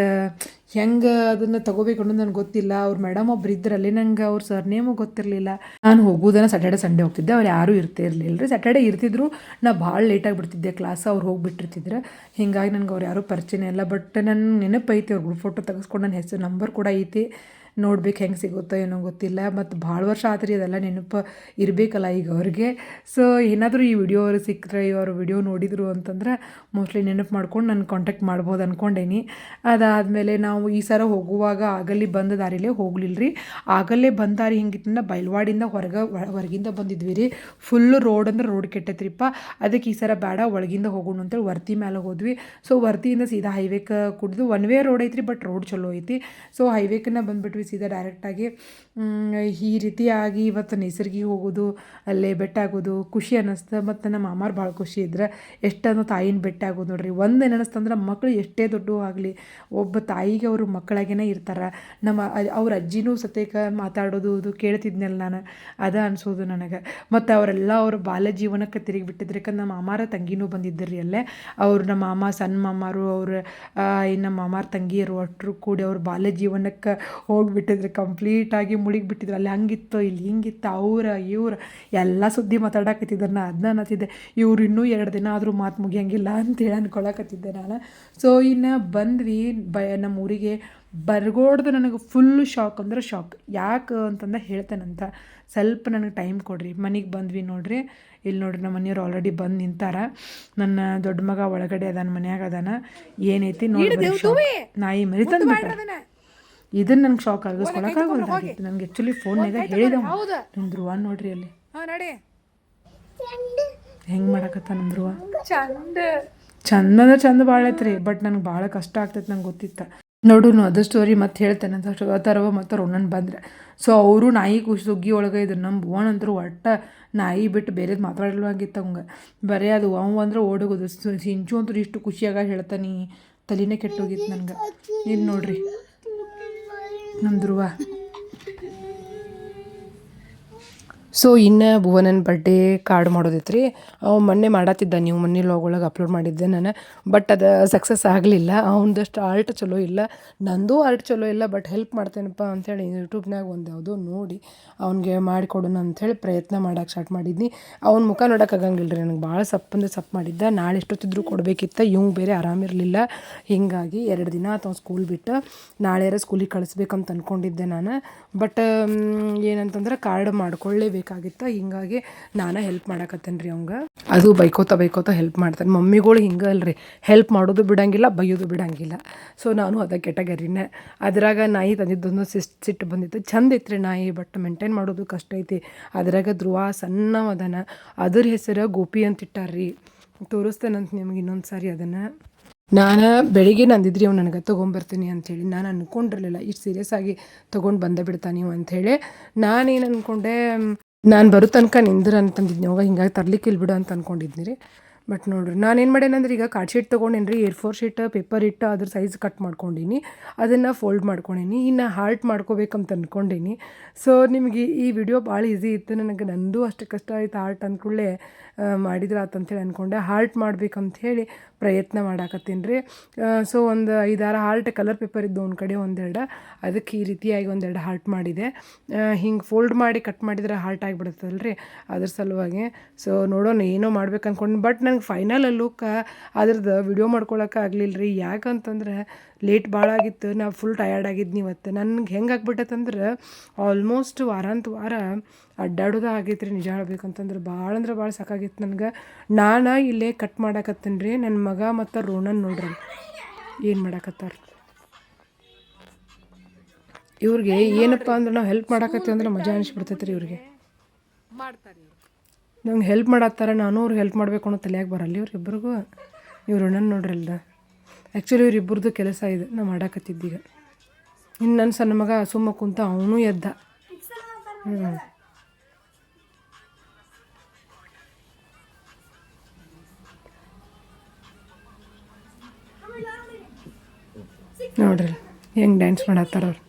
ಹೆಂಗೆ ಅದನ್ನು ತಗೋಬೇಕು ಅನ್ನೋದು ನನಗೆ ಗೊತ್ತಿಲ್ಲ. ಅವ್ರ ಮೇಡಮ್ ಒಬ್ರು ಇದ್ರಲ್ಲಿ, ನಂಗೆ ಅವ್ರ ಸರ್ನೇಮು ಗೊತ್ತಿರಲಿಲ್ಲ. ನಾನು ಹೋಗೋದನ್ನ ಸ್ಯಾಟರ್ಡೆ ಸಂಡೇ ಹೋಗ್ತಿದ್ದೆ. ಅವ್ರು ಯಾರೂ ಇರ್ತೇ ಇರಲಿಲ್ಲ ರೀ ಸ್ಯಾಟರ್ಡೆ ಇರ್ತಿದ್ರು, ನಾ ಭಾಳ ಲೇಟಾಗಿ ಬಿಡ್ತಿದ್ದೆ ಕ್ಲಾಸ್ ಅವ್ರು ಹೋಗಿಬಿಟ್ಟಿರ್ತಿದ್ರು. ಹೀಗಾಗಿ ನನಗೆ ಅವ್ರು ಯಾರೂ ಪರಿಚಯ ಇಲ್ಲ. ಬಟ್ ನನ್ನ ನೆನಪೈತಿ ಅವ್ರ ಗ್ರೂಪ್ ಫೋಟೋ ತೆಗೆಸ್ಕೊಂಡು ನನ್ನ ಹೆಸರು ನಂಬರ್ ಕೂಡ ಐತಿ. ನೋಡ್ಬೇಕು ಹೆಂಗೆ ಸಿಗುತ್ತೋ ಏನೋ ಗೊತ್ತಿಲ್ಲ, ಮತ್ತು ಭಾಳ ವರ್ಷ ಆತ್ರಿ ಅದೆಲ್ಲ ನೆನಪು ಇರಬೇಕಲ್ಲ ಈಗ ಅವ್ರಿಗೆ. ಸೊ ಏನಾದರೂ ಈ ವಿಡಿಯೋ ಅವರು ಸಿಕ್ಕರೆ, ಇವರು ವಿಡಿಯೋ ನೋಡಿದರು ಅಂತಂದ್ರೆ ಮೋಸ್ಟ್ಲಿ ನೆನಪು ಮಾಡ್ಕೊಂಡು ನಾನು ಕಾಂಟ್ಯಾಕ್ಟ್ ಮಾಡ್ಬೋದು ಅಂದ್ಕೊಂಡೇನಿ ಅದಾದಮೇಲೆ ನಾವು ಈ ಸಲ ಹೋಗುವಾಗ ಆಗಲ್ಲಿ ಬಂದ ದಾರಿಲೇ ಹೋಗ್ಲಿಲ್ಲ ರೀ ಆಗಲ್ಲೇ ಬಂದ ದಾರಿ ಹಿಂಗಿತ್ತಂದ್ರೆ ಬೈಲ್ವಾಡಿಂದ ಹೊರಗೆ, ಹೊರಗಿಂದ ಬಂದಿದ್ವಿ ರೀ ಫುಲ್ಲು ರೋಡ್ ಅಂದ್ರೆ ರೋಡ್ ಕೆಟ್ಟೈತ್ರಿಪ್ಪ. ಅದಕ್ಕೆ ಈ ಸರ ಬೇಡ, ಒಳಗಿಂದ ಹೋಗೋಣ ಅಂತೇಳಿ ವರ್ತಿ ಮೇಲೆ ಹೋದ್ವಿ. ಸೊ ವರ್ತಿಯಿಂದ ಸೀದಾ ಹೈವೇಕ್ಕೆ ಕುಡಿದು ಒನ್ ವೇ ರೋಡ್ ಐತ್ರಿ ಬಟ್ ರೋಡ್ ಚಲೋ ಐತಿ. ಸೊ ಹೈವೇಕನ್ನ ಬಂದುಬಿಟ್ವಿ. ಸೀದಾ ಡೈರೆಕ್ಟಾಗಿ ಈ ರೀತಿಯಾಗಿ ಇವತ್ತು ನೈಸರ್ಗಿಕ ಹೋಗೋದು, ಅಲ್ಲೇ ಬೆಟ್ಟಾಗೋದು ಖುಷಿ ಅನ್ನಿಸ್ತು. ಮತ್ತು ನಮ್ಮ ಮಾಮಾರು ಭಾಳ ಖುಷಿ ಇದ್ರೆ. ಎಷ್ಟೊಂದು ತಾಯಿನ ಬೆಟ್ಟಾಗೋದು ನೋಡ್ರಿ. ಒಂದು ಅನ್ನಿಸ್ತಂದ್ರೆ ಮಕ್ಕಳು ಎಷ್ಟೇ ದೊಡ್ಡ ಆಗಲಿ, ಒಬ್ಬ ತಾಯಿಗೆ ಅವರು ಮಕ್ಕಳಾಗೇನೆ ಇರ್ತಾರೆ. ನಮ್ಮ ಅವ್ರ ಅಜ್ಜಿನೂ ಸತೇಕ ಮಾತಾಡೋದು ಅದು ಕೇಳ್ತಿದ್ನಲ್ಲ ನಾನು. ಅದ ಅನಿಸೋದು ನನಗೆ. ಮತ್ತು ಅವರೆಲ್ಲ ಅವ್ರ ಬಾಲ್ಯ ಜೀವನಕ್ಕೆ ತಿರುಗಿ ಬಿಟ್ಟಿದ್ರೆ. ಯಾಕಂದ್ರೆ ನಮ್ಮ ಮಾಮಾರ ತಂಗಿನೂ ಬಂದಿದ್ದರು ಅಲ್ಲೇ. ಅವ್ರು ನಮ್ಮ ಮಾಮ, ಸಣ್ಣ ಮಾಮಾರು ಅವ್ರ ನಮ್ಮ ಮಾಮಾರ ತಂಗಿಯರು ಒಟ್ಟರು ಕೂಡಿ ಅವ್ರ ಬಾಲ್ಯ ಜೀವನಕ್ಕೆ ಹೋಗಿಬಿಟ್ಟಿದ್ರು ಕಂಪ್ಲೀಟಾಗಿ ಮುಳುಗಿಬಿಟ್ಟಿದ್ರು. ಅಲ್ಲಿ ಹಂಗಿತ್ತು ಇಲ್ಲಿ ಹಿಂಗಿತ್ತು ಅವ್ರ ಇವ್ರ ಎಲ್ಲ ಸುದ್ದಿ ಮಾತಾಡಕತ್ತಿದ್ರು ನಾ ಅದನ್ನ ಅನ್ನತ್ತಿದ್ದೆ ಇವ್ರು ಇನ್ನೂ ಎರಡು ದಿನ ಆದರೂ ಮಾತು ಮುಗಿಯಂಗಿಲ್ಲ ಅಂತೇಳಿ ಅಂದ್ಕೊಳಕತ್ತಿದ್ದೆ ನಾನು. ಸೊ ಇನ್ನು ಬಂದ್ವಿ ಬ ನಮ್ಮ ಊರಿಗೆ. ಬರ್ಗೋಡ್ದು ನನಗೆ ಫುಲ್ಲು ಶಾಕ್ ಅಂದ್ರೆ ಶಾಕ್ ಯಾಕೆ ಅಂತಂದ್ರೆ ಹೇಳ್ತೇನಂತ ಸ್ವಲ್ಪ ನನಗೆ ಟೈಮ್ ಕೊಡ್ರಿ. ಮನೆಗೆ ಬಂದ್ವಿ ನೋಡ್ರಿ. ಇಲ್ಲಿ ನೋಡ್ರಿ ನಮ್ಮ ಮನೆಯವ್ರು ಆಲ್ರೆಡಿ ಬಂದು ನಿಂತಾರ. ನನ್ನ ದೊಡ್ಡ ಮಗ ಒಳಗಡೆ ಅದಾನ ಮನ್ಯಾಗ ಅದಾನ. ಏನೈತಿ ನೋಡಿ ನಾಯಿ ಮರಿ ತಂದ್ಬಿಟ್ಟ ಇದನ್ನ ನಂಗೆ ಶಾಕ್ ಆಗಿಸ್ಕೊಳಕ್ಕಾಗಲ್ದಾಗಿತ್ತು ನನಗೆ ಆ್ಯಕ್ಚುಲಿ ಫೋನ್ನಾಗ ಹೇಳಿದ ನಮ್ಮ ಧ್ರುವ ನೋಡ್ರಿ ಅಲ್ಲಿ. ಹೆಂಗ್ ಮಾಡಕತ್ತ ನಮ್ಮ ಧ್ರುವ? ಚಂದ. ಚಂದ ಅಂದ್ರೆ ಚಂದ ಭಾಳ ಐತ್ರಿ ಬಟ್ ನನಗೆ ಭಾಳ ಕಷ್ಟ ಆಗ್ತೈತೆ ನಂಗೆ ಗೊತ್ತಿತ್ತ. ನೋಡು ಅದು ಸ್ಟೋರಿ ಮತ್ತೆ ಹೇಳ್ತೇನೆ ಅಂತ ತರವ ಮತ್ತು ರೊಣ್ಣನ್ ಬಂದ್ರೆ. ಸೊ ಅವರು ನಾಯಿ ಖುಷಿ ಸುಗ್ಗಿ ಒಳಗೆ ಇದ್ರು. ನಮ್ಮ ಓಣ್ ಅಂತೂ ಒಟ್ಟ ನಾಯಿ ಬಿಟ್ಟು ಬೇರೆದು ಮಾತಾಡಲ್ವಾಗಿತ್ತು ಹಂಗೆ ಬರೇ ಅದು ಅವ ಅಂದ್ರೆ ಓಡೋಗೋದು. ಸಿಂಚು ಅಂತೂ ಇಷ್ಟು ಖುಷಿಯಾಗ ಹೇಳ್ತಾನೆ. ತಲೆನೇ ಕೆಟ್ಟೋಗಿತ್ತು ನನಗೆ ಇದು ನೋಡ್ರಿ. ನಮ್ಮ ಸೊ ಇನ್ನು ಭುವನನ್ ಬರ್ಡೇ ಕಾರ್ಡ್ ಮಾಡೋದಿತ್ತು ರೀ ಅವ ಮೊನ್ನೆ ಮಾಡತ್ತಿದ್ದ ನೀವು, ಮೊನ್ನೆ ಲಾಗ್ ಒಳಗೆ ಅಪ್ಲೋಡ್ ಮಾಡಿದ್ದೆ ನಾನು. ಬಟ್ ಅದು ಸಕ್ಸಸ್ ಆಗಲಿಲ್ಲ. ಅವನದಷ್ಟು ಆರ್ಟ್ ಚಲೋ ಇಲ್ಲ. ನಂದು ಆರ್ಟ್ ಚಲೋ ಇಲ್ಲ ಬಟ್ ಹೆಲ್ಪ್ ಮಾಡ್ತೇನಪ್ಪ ಅಂಥೇಳಿ ಯೂಟ್ಯೂಬ್ನಾಗ ಒಂದು ಯಾವುದೋ ನೋಡಿ ಅವ್ನಿಗೆ ಮಾಡಿಕೊಡೋಣ ಅಂಥೇಳಿ ಪ್ರಯತ್ನ ಮಾಡೋಕೆ ಸ್ಟಾರ್ಟ್ ಮಾಡಿದ್ನಿ. ಅವ್ನ ಮುಖ ನೋಡೋಕ್ಕಾಗಂಗಿಲ್ಲ ರೀ ನನಗೆ. ಭಾಳ ಸಪ್ಪಂದ್ರೆ ಸಪ್ ಮಾಡಿದ್ದ. ನಾಳೆ ಎಷ್ಟೊತ್ತಿದ್ರು ಕೊಡಬೇಕಿತ್ತು. ಇವಂಗೆ ಬೇರೆ ಆರಾಮಿರಲಿಲ್ಲ ಹೀಗಾಗಿ ಎರಡು ದಿನ ಆತ ಸ್ಕೂಲ್ ಬಿಟ್ಟು. ನಾಳೆ ಸ್ಕೂಲಿಗೆ ಕಳಿಸ್ಬೇಕಂತ ಅಂದ್ಕೊಂಡಿದ್ದೆ ನಾನು. ಬಟ್ ಏನಂತಂದ್ರೆ ಕಾರ್ಡ್ ಮಾಡ್ಕೊಳ್ಳೇಬೇಕಾಗಿತ್ತು ಹಿಂಗಾಗಿ ನಾನು ಹೆಲ್ಪ್ ಮಾಡಕತ್ತೇನೆ ರೀ ಅವಂಗೆ. ಅದು ಬೈಕೋತ ಬೈಕೋತ ಹೆಲ್ಪ್ ಮಾಡ್ತಾನೆ. ಮಮ್ಮಿಗಳು ಹಿಂಗೆ ಅಲ್ರಿ. ಹೆಲ್ಪ್ ಮಾಡೋದು ಬಿಡಂಗಿಲ್ಲ, ಬೈಯೋದು ಬಿಡಂಗಿಲ್ಲ. ಸೊ ನಾನು ಅದ ಕೆಟಗರಿನೇ. ಅದ್ರಾಗ ನಾಯಿ ತಂದಿದ್ದೊಂದು ಸಿಟ್ ಸಿಟ್ಟು ಬಂದಿತ್ತು. ಚಂದ ರೀ ನಾಯಿ ಬಟ್ ಮೇಂಟೈನ್ ಮಾಡೋದು ಕಷ್ಟ ಐತಿ. ಅದ್ರಾಗ ಧ್ರುವ ಸಣ್ಣ ಅದನ ಅದ್ರ ಹೆಸರು ಗೋಪಿ ಅಂತ ಇಟ್ಟಾರ್ರಿ. ತೋರಿಸ್ತೇನಂತ ನಿಮ್ಗೆ ಇನ್ನೊಂದು ಸಾರಿ ಅದನ್ನು. ನಾನು ಬೆಳಿಗ್ಗೆ ನಂದಿದ್ರಿ ಅವ್ನು ನನಗೆ ತೊಗೊಂಬರ್ತೀನಿ ಅಂಥೇಳಿ ನಾನು ಅಂದ್ಕೊಂಡಿರಲಿಲ್ಲ ಇಷ್ಟು ಸೀರಿಯಸ್ ಆಗಿ ತೊಗೊಂಡು ಬಂದ ಬಿಡ್ತಾನೆ ನೀವು ಅಂಥೇಳಿ ನಾನೇನು ಅಂದ್ಕೊಂಡೆ ನಾನು ಬರೋ ತನಕ ನಿಂದ್ರ ಅಂತಂದಿದ್ನಿ. ಅವಾಗ ಹಿಂಗಾಗಿ ತರ್ಲಿಕ್ಕೆ ಇಲ್ಲಿ ಬಿಡು ಅಂತ ಅನ್ಕೊಂಡಿದ್ನಿ ರೀ ಬಟ್ ನೋಡ್ರಿ, ನಾನೇನು ಮಾಡೇನಂದ್ರೆ ಈಗ ಕಾರ್ಡ್ ಶೀಟ್ ತೊಗೊಂಡೇನಿ ರೀ ಏರ್ ಫೋರ್ ಶೀಟ್ ಪೇಪರ್ ಇಟ್ಟು ಅದ್ರ ಸೈಜ್ ಕಟ್ ಮಾಡ್ಕೊಂಡೀನಿ. ಅದನ್ನು ಫೋಲ್ಡ್ ಮಾಡ್ಕೊಂಡೀನಿ. ಇನ್ನು ಹಾರ್ಟ್ ಮಾಡ್ಕೋಬೇಕಂತ ಅಂದ್ಕೊಂಡೀನಿ ಸೊ ನಿಮಗೆ ಈ ವಿಡಿಯೋ ಭಾಳ ಈಸಿ ಇತ್ತು. ನನಗೆ ನಂದು ಅಷ್ಟು ಕಷ್ಟ ಆಯ್ತು. ಹಾರ್ಟ್ ಅಂದ್ಕೂಡಲೇ ಮಾಡಿದ್ರೆ ಆತಂಥೇಳಿ ಅಂದ್ಕೊಂಡೆ ಹಾರ್ಟ್ ಮಾಡ್ಬೇಕಂತ ಹೇಳಿ ಪ್ರಯತ್ನ ಮಾಡಾಕತ್ತೀನಿ ರೀ. ಸೊ ಒಂದು ಐದಾರು ಹಾರ್ಟ್ ಕಲರ್ ಪೇಪರ್ ಇದ್ದು ಒಂದು ಕಡೆ ಒಂದೆರಡು. ಅದಕ್ಕೆ ಈ ರೀತಿಯಾಗಿ ಒಂದೆರಡು ಹಾರ್ಟ್ ಮಾಡಿದೆ. ಹಿಂಗೆ ಫೋಲ್ಡ್ ಮಾಡಿ ಕಟ್ ಮಾಡಿದ್ರೆ ಹಾರ್ಟ್ ಆಗಿಬಿಡುತ್ತಲ್ಲ ರೀ ಅದ್ರ ಸಲುವಾಗಿ. ಸೊ ನೋಡೋಣ ಏನೋ ಮಾಡ್ಬೇಕು ಅಂದ್ಕೊಂಡು ಬಟ್ ನನಗೆ ಫೈನಲ್ ಲುಕ್ ಅದ್ರದ್ದು ವಿಡಿಯೋ ಮಾಡ್ಕೊಳಕ್ಕೆ ಆಗಲಿಲ್ಲ ರೀ ಯಾಕಂತಂದ್ರೆ ಲೇಟ್ ಭಾಳ ಆಗಿತ್ತು, ನಾ ಫುಲ್ ಟಯರ್ಡ್ ಆಗಿದ್ನಿ ಇವತ್ತು ನನಗೆ ಹೆಂಗೆ ಆಗ್ಬಿಟ್ಟೈತಂದ್ರೆ ಆಲ್ಮೋಸ್ಟ್ ವಾರಾಂತ ವಾರ ಅಡ್ಡಾಡೋದು ಆಗೈತೆ ರೀ ನಿಜ ಹೇಳ್ಬೇಕಂತಂದ್ರೆ ಭಾಳ ಅಂದ್ರೆ ಭಾಳ ಸಾಕಾಗಿತ್ತು ನನಗೆ. ನಾನು ಇಲ್ಲೇ ಕಟ್ ಮಾಡಾಕತ್ತೀನಿ ರೀ ನನ್ನ ಮಗ ಮತ್ತು ರೋಣನ್ ನೋಡ್ರಿ ಏನು ಮಾಡಾಕತ್ತಾರ. ಇವ್ರಿಗೆ ಏನಪ್ಪ ಅಂದ್ರೆ ನಾವು ಹೆಲ್ಪ್ ಮಾಡಾಕತ್ತೀವಿ ಅಂದ್ರೆ ಮಜಾ ಅನಿಸ್ಬಿಡ್ತೈತೆ ರೀ ಇವ್ರಿಗೆ. ನಂಗೆ ಹೆಲ್ಪ್ ಮಾಡತ್ತಾರ, ನಾನು ಅವ್ರಿಗೆ ಹೆಲ್ಪ್ ಮಾಡಬೇಕು ಅನ್ನೋ ತಲೆಯಾಗಿ ಬರಲ್ಲ ಇವ್ರಿಬ್ಬರಿಗೂ ಇವ್ರು ನೋಡ್ರಿ ಅಲ್ದ ಆ್ಯಕ್ಚುಲಿ ಇವ್ರಿಬ್ಬರದು ಕೆಲಸ ಇದೆ. ನಾ ಮಾಡಾಕತ್ತಿದ್ದೀಗ ಇನ್ನು ನನ್ನ ಸಣ್ಣ ಮಗ ಸುಮ್ಮ ಕುಂತ ಅವನು ಎದ್ದ. ಹ್ಞೂ ನೋಡ್ರಿ, ಹೆಂಗೆ ಡ್ಯಾನ್ಸ್ ಮಾಡತ್ತಾರ ಅವ್ರು.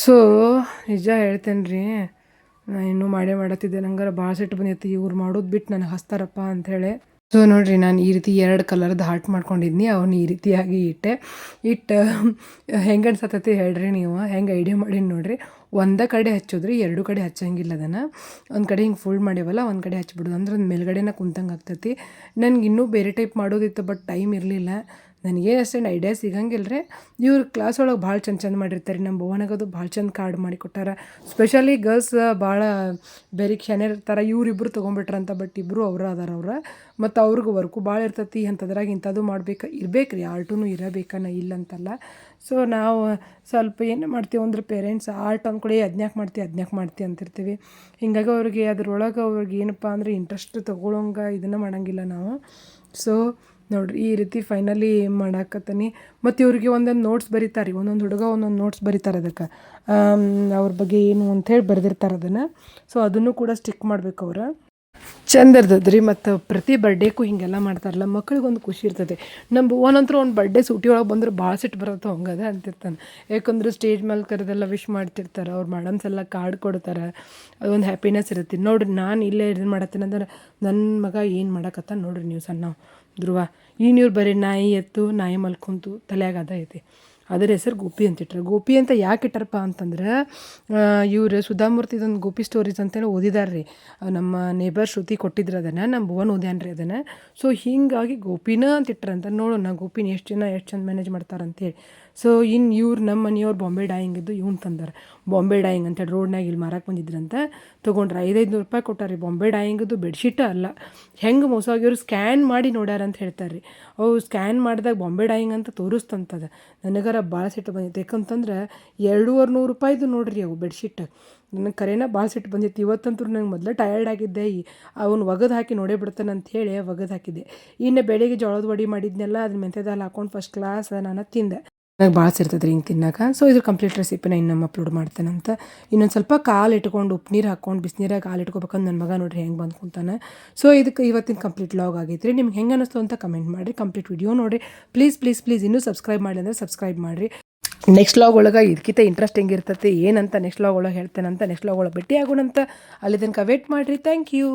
ಸೊ ನಿಜ ಹೇಳ್ತೇನೆ ರೀ ನಾ ಇನ್ನೂ ಮಾಡೇ ಮಾಡತ್ತಿದ್ದೆ. ನಂಗಾರ ಭಾಳ ಸಿಟ್ಟು ಬಂದಿತ್ತು. ಇವ್ರು ಮಾಡೋದು ಬಿಟ್ಟು ನನಗೆ ಹಸ್ತಾರಪ್ಪ ಅಂಥೇಳಿ ಸೊ ನೋಡ್ರಿ, ನಾನು ಈ ರೀತಿ ಎರಡು ಕಲರ್ದು ಹಾರ್ಟ್ ಮಾಡ್ಕೊಂಡಿದ್ನಿ, ಅವನು ಈ ರೀತಿಯಾಗಿ ಇಟ್ಟೆ. ಇಟ್ಟು, ಹೆಂಗೆ ಅನ್ಸತ್ತೈತಿ ಹೇಳ್ರಿ ನೀವು, ಹೆಂಗೆ ಐಡಿಯಾ ಮಾಡೀನಿ ನೋಡ್ರಿ. ಒಂದೇ ಕಡೆ ಹಚ್ಚೋದ್ರಿ ಎರಡು ಕಡೆ ಹಚ್ಚಂಗಿಲ್ಲ ಅದನ್ನು. ಒಂದು ಕಡೆ ಹಿಂಗೆ ಫೋಲ್ಡ್ ಮಾಡ್ಯವಲ್ಲ, ಒಂದು ಕಡೆ ಹಚ್ಬಿಡೋದು. ಅಂದ್ರೆ ಒಂದು ಮೇಲ್ಗಡೆನ ಕುಂತಂಗೆ ಆಗ್ತೈತಿ. ನನಗೆ ಇನ್ನೂ ಬೇರೆ ಟೈಪ್ ಮಾಡೋದಿತ್ತು ಬಟ್ ಟೈಮ್ ಇರಲಿಲ್ಲ. ನನಗೆ ಅಷ್ಟೇನು ಐಡಿಯಾ ಸಿಗಂಗಿಲ್ಲ ರೀ ಇವ್ರ ಕ್ಲಾಸ್ ಒಳಗೆ ಭಾಳ ಚಂದ ಚಂದ ಮಾಡಿರ್ತಾರೆ. ನಮ್ಮ ಭುವನಗದು ಭಾಳ ಚಂದ ಕಾರ್ಡ್ ಮಾಡಿ ಕೊಟ್ಟಾರ. ಸ್ಪೆಷಲಿ ಗರ್ಲ್ಸ್ ಭಾಳ ಬೇರೆ ಕ್ಷಣ ಇರ್ತಾರೆ. ಇವ್ರಿಬ್ರು ತೊಗೊಂಬಿಟ್ರಂತ ಬಟ್ ಇಬ್ಬರು ಅವ್ರ ಅದಾರ ಅವ್ರ. ಮತ್ತು ಅವ್ರಿಗೆ ವರ್ಕು ಭಾಳ ಇರ್ತೈತಿ. ಅಂಥದ್ರಾಗ ಇಂಥದ್ದು ಮಾಡ್ಬೇಕು ಇರ್ಬೇಕು ರೀ ಆರ್ಟೂ ಇಲ್ಲ ಅಂತಲ್ಲ ಸೊ ನಾವು ಸ್ವಲ್ಪ ಏನು ಮಾಡ್ತೀವಿ ಅಂದ್ರೆ ಪೇರೆಂಟ್ಸ್ ಆರ್ಟ್ ಅಂದ್ಕೊಳ್ಳಿ ಅದ್ನ್ಯಾಕೆ ಮಾಡ್ತೀವಿ ಅದ್ನ್ಯಾಕೆ ಮಾಡ್ತೀವಿ ಅಂತಿರ್ತೀವಿ. ಹಿಂಗಾಗಿ ಅವ್ರಿಗೆ ಅದ್ರೊಳಗೆ ಅವ್ರಿಗೆ ಏನಪ್ಪ ಅಂದರೆ ಇಂಟ್ರೆಸ್ಟ್ ತೊಗೊಳಂಗೆ ಇದನ್ನು ಮಾಡೋಂಗಿಲ್ಲ ನಾವು. ಸೊ ನೋಡ್ರಿ, ಈ ರೀತಿ ಫೈನಲಿ ಮಾಡಾಕತ್ತೀನಿ. ಮತ್ತು ಇವ್ರಿಗೆ ಒಂದೊಂದು ನೋಟ್ಸ್ ಬರೀತಾರೆ ಒಂದೊಂದು ಹುಡುಗ ಒಂದೊಂದು ನೋಟ್ಸ್ ಬರೀತಾರೆ ಅದಕ್ಕೆ. ಅವ್ರ ಬಗ್ಗೆ ಏನು ಅಂಥೇಳಿ ಬರೆದಿರ್ತಾರೆ ಅದನ್ನು. ಸೊ ಅದನ್ನು ಕೂಡ ಸ್ಟಿಕ್ ಮಾಡಬೇಕು ಅವ್ರು. ಚಂದ ಇರ್ತದೆ ರೀ ಮತ್ತು ಪ್ರತಿ ಬರ್ಡೇಗೂ ಹಿಂಗೆಲ್ಲ ಮಾಡ್ತಾರಲ್ಲ, ಮಕ್ಳಿಗೊಂದು ಖುಷಿ ಇರ್ತದೆ. ನಮ್ಮ ಒಂದೊಂದ್ರ ಒಂದು ಬರ್ಡೇ ಸೂಟಿ ಒಳಗೆ ಬಂದ್ರೆ ಭಾಳ ಸಿಟ್ಟು ಬರುತ್ತೆ, ಹಂಗದ ಅಂತಿರ್ತಾನೆ. ಯಾಕಂದ್ರೆ ಸ್ಟೇಜ್ ಮೇಲೆ ಕರೆದೆಲ್ಲ ವಿಶ್ ಮಾಡ್ತಿರ್ತಾರೆ, ಅವ್ರ ಮೇಡಮ್ಸ್ ಎಲ್ಲ ಕಾರ್ಡ್ ಕೊಡ್ತಾರೆ, ಅದೊಂದು ಹ್ಯಾಪಿನೆಸ್ ಇರುತ್ತೆ. ನೋಡ್ರಿ, ನಾನು ಇಲ್ಲೇ ಇದನ್ನು ಮಾಡತ್ತೀನಿ ಅಂದ್ರೆ ನನ್ನ ಮಗ ಏನು ಮಾಡಕತ್ತ ನೋಡ್ರಿ ನೀವು ಸಣ್ಣ ಧ್ರುವ ಇನ್ನು ಇವ್ರು ಬರೀ ನಾಯಿ ಎತ್ತು, ನಾಯಿ ಮಲ್ಕೊಂತು ತಲೆಯಾಗ ಅದ ಐತಿ. ಅದರ ಹೆಸರು ಗೋಪಿ ಅಂತ ಇಟ್ಟರು ಗೋಪಿ ಅಂತ ಯಾಕೆ ಇಟ್ಟಾರಪ್ಪ ಅಂತಂದ್ರೆ ಇವರು ಸುಧಾಮೂರ್ತಿದೊಂದು ಗೋಪಿ ಸ್ಟೋರೀಸ್ ಅಂತೇಳಿ ಓದಿದಾರೆ ರೀ. ನಮ್ಮ ನೇಬರ್ ಶ್ರುತಿ ಕೊಟ್ಟಿದ್ರು ಅದನ್ನು ನಮ್ಮ ಭುವನ್ ಓದ್ಯಾನ ರೀ ಅದನ್ನು. ಸೊ ಹೀಗಾಗಿ ಗೋಪಿನ ಅಂತ ಇಟ್ರಂತ ನೋಡೋಣ ಗೋಪಿನ ಎಷ್ಟು ಜನ ಎಷ್ಟು ಚಂದ ಮ್ಯಾನೇಜ್ ಮಾಡ್ತಾರಂತೇಳಿ. ಸೊ ಇನ್ನು ಇವ್ರು ನಮ್ಮ ಮನೆಯವ್ರು ಬಾಂಬೆ ಡಾಯಿಂಗ್ ಇದ್ದು ಇವ್ನು ತಂದಾರೆ. ಬಾಂಬೆ ಡಾಯಿಂಗ್ ಅಂತೇಳಿ ರೋಡ್ನಾಗ ಇಲ್ಲಿ ಮಾರಕ್ಕೆ ಬಂದಿದ್ರಂತ. ತೊಗೊಂಡ್ರೆ ಐದೈದು ರೂಪಾಯಿ ಕೊಟ್ಟಾರೆ ಬಾಂಬೆ ಡಾಯಿಂಗದು ಬೆಡ್ಶೀಟ ಅಲ್ಲ. ಹೆಂಗೆ ಮೋಸ ಆಗಿವ್ರು ಸ್ಕ್ಯಾನ್ ಮಾಡಿ ನೋಡ್ಯಾರ ಅಂತ ಹೇಳ್ತಾರೆ ರೀ ಅವು ಸ್ಕ್ಯಾನ್ ಮಾಡಿದಾಗ ಬಾಂಬೆ ಡಾಯಿಂಗ್ ಅಂತ ತೋರಿಸ್ತಂತದ. ನನಗರ ಭಾಳ ಸಿಟ್ಟು ಬಂದಿತ್ತು. ಯಾಕಂತಂದ್ರೆ ಎರಡೂವರೆ ನೂರು ರೂಪಾಯಿದು ನೋಡ್ರಿ ಅವು ಬೆಡ್ಶೀಟ್ ನನಗೆ ಕರೆನ ಭಾಳ ಸಿಟ್ಟು ಬಂದಿತ್ತು. ಇವತ್ತಂತೂ ನಂಗೆ ಮೊದಲೇ ಟಯರ್ಡ್ ಆಗಿದ್ದೆ. ಈ ಅವನು ಒಗದು ಹಾಕಿ ನೋಡೇ ಬಿಡ್ತಾನೆ ಅಂತ ಹೇಳಿ ಒಗದು ಹಾಕಿದ್ದೆ. ಇನ್ನು ಬೆಳಿಗ್ಗೆ ಜೋಳದ ವಡಿ ಮಾಡಿದ್ನೆಲ್ಲ ಅದನ್ನ ಮೆಂತ್ಯದಲ್ಲಿ ಹಾಕೊಂಡು ಫಸ್ಟ್ ಕ್ಲಾಸ್ ನಾನು ತಿಂದೆ. ನನಗೆ ಭಾಳ ಸಿರ್ತದೆ ಹಿಂಗೆ ತಿನ್ನಕ. ಸೊ ಇದು ಕಂಪ್ಲೀಟ್ ರೆಸಿಪಿನ ಇನ್ನೊಮ್ಮೆ ಅಪ್ಲೋಡ್ ಮಾಡ್ತೇನಂತ ಇನ್ನೊಂದು ಸ್ವಲ್ಪ ಕಾಲು ಇಟ್ಕೊಂಡು ಉಪ್ಪು ನೀರು ಹಾಕ್ಕೊಂಡು ಬಿಸಿನೀರಾಗ ಕಾಲು ಇಟ್ಕೋಬೇಕಂದು ನನ್ನ ಮಗ ನೋಡ್ರಿ ಹೆಂಗೆ ಬಂದು ಕುಂತಾನೆ. ಸೊ ಇದಕ್ಕೆ ಇವತ್ತಿನ ಕಂಪ್ಲೀಟ್ ಲಾಗ್ ಆಗೈತೆ ರೀ ನಿಮ್ಗೆ ಹೆಂಗೆ ಅನ್ನಿಸ್ತು ಅಂತ ಕಮೆಂಟ್ ಮಾಡಿರಿ. ಕಂಪ್ಲೀಟ್ ವಿಡಿಯೋ ನೋಡಿ ಪ್ಲೀಸ್ ಪ್ಲೀಸ್ ಪ್ಲೀಸ್ ಇನ್ನೂ ಸಬ್ಸ್ಕ್ರೈಬ್ ಮಾಡಿ ಅಂದರೆ ಸಬ್ಸ್ಕ್ರೈಬ್ ಮಾಡಿರಿ. ನೆಕ್ಸ್ಟ್ ಲಾಗ್ ಒಳಗೆ ಇದಕ್ಕಿಂತ ಇಂಟ್ರೆಸ್ಟಿಂಗ್ ಇರ್ತೈತಿ, ಏನಂತ ನೆಕ್ಸ್ಟ್ ಲಾಗ್ ಒಳಗೆ ಹೇಳ್ತೇನಂತ ನೆಕ್ಸ್ಟ್ ಲಾಗ್ ಒಳಗೆ ಭೇಟಿ ಆಗೋಣಂತ ಅಲ್ಲಿ ತನಕ ವೇಟ್ ಮಾಡಿರಿ. Thank you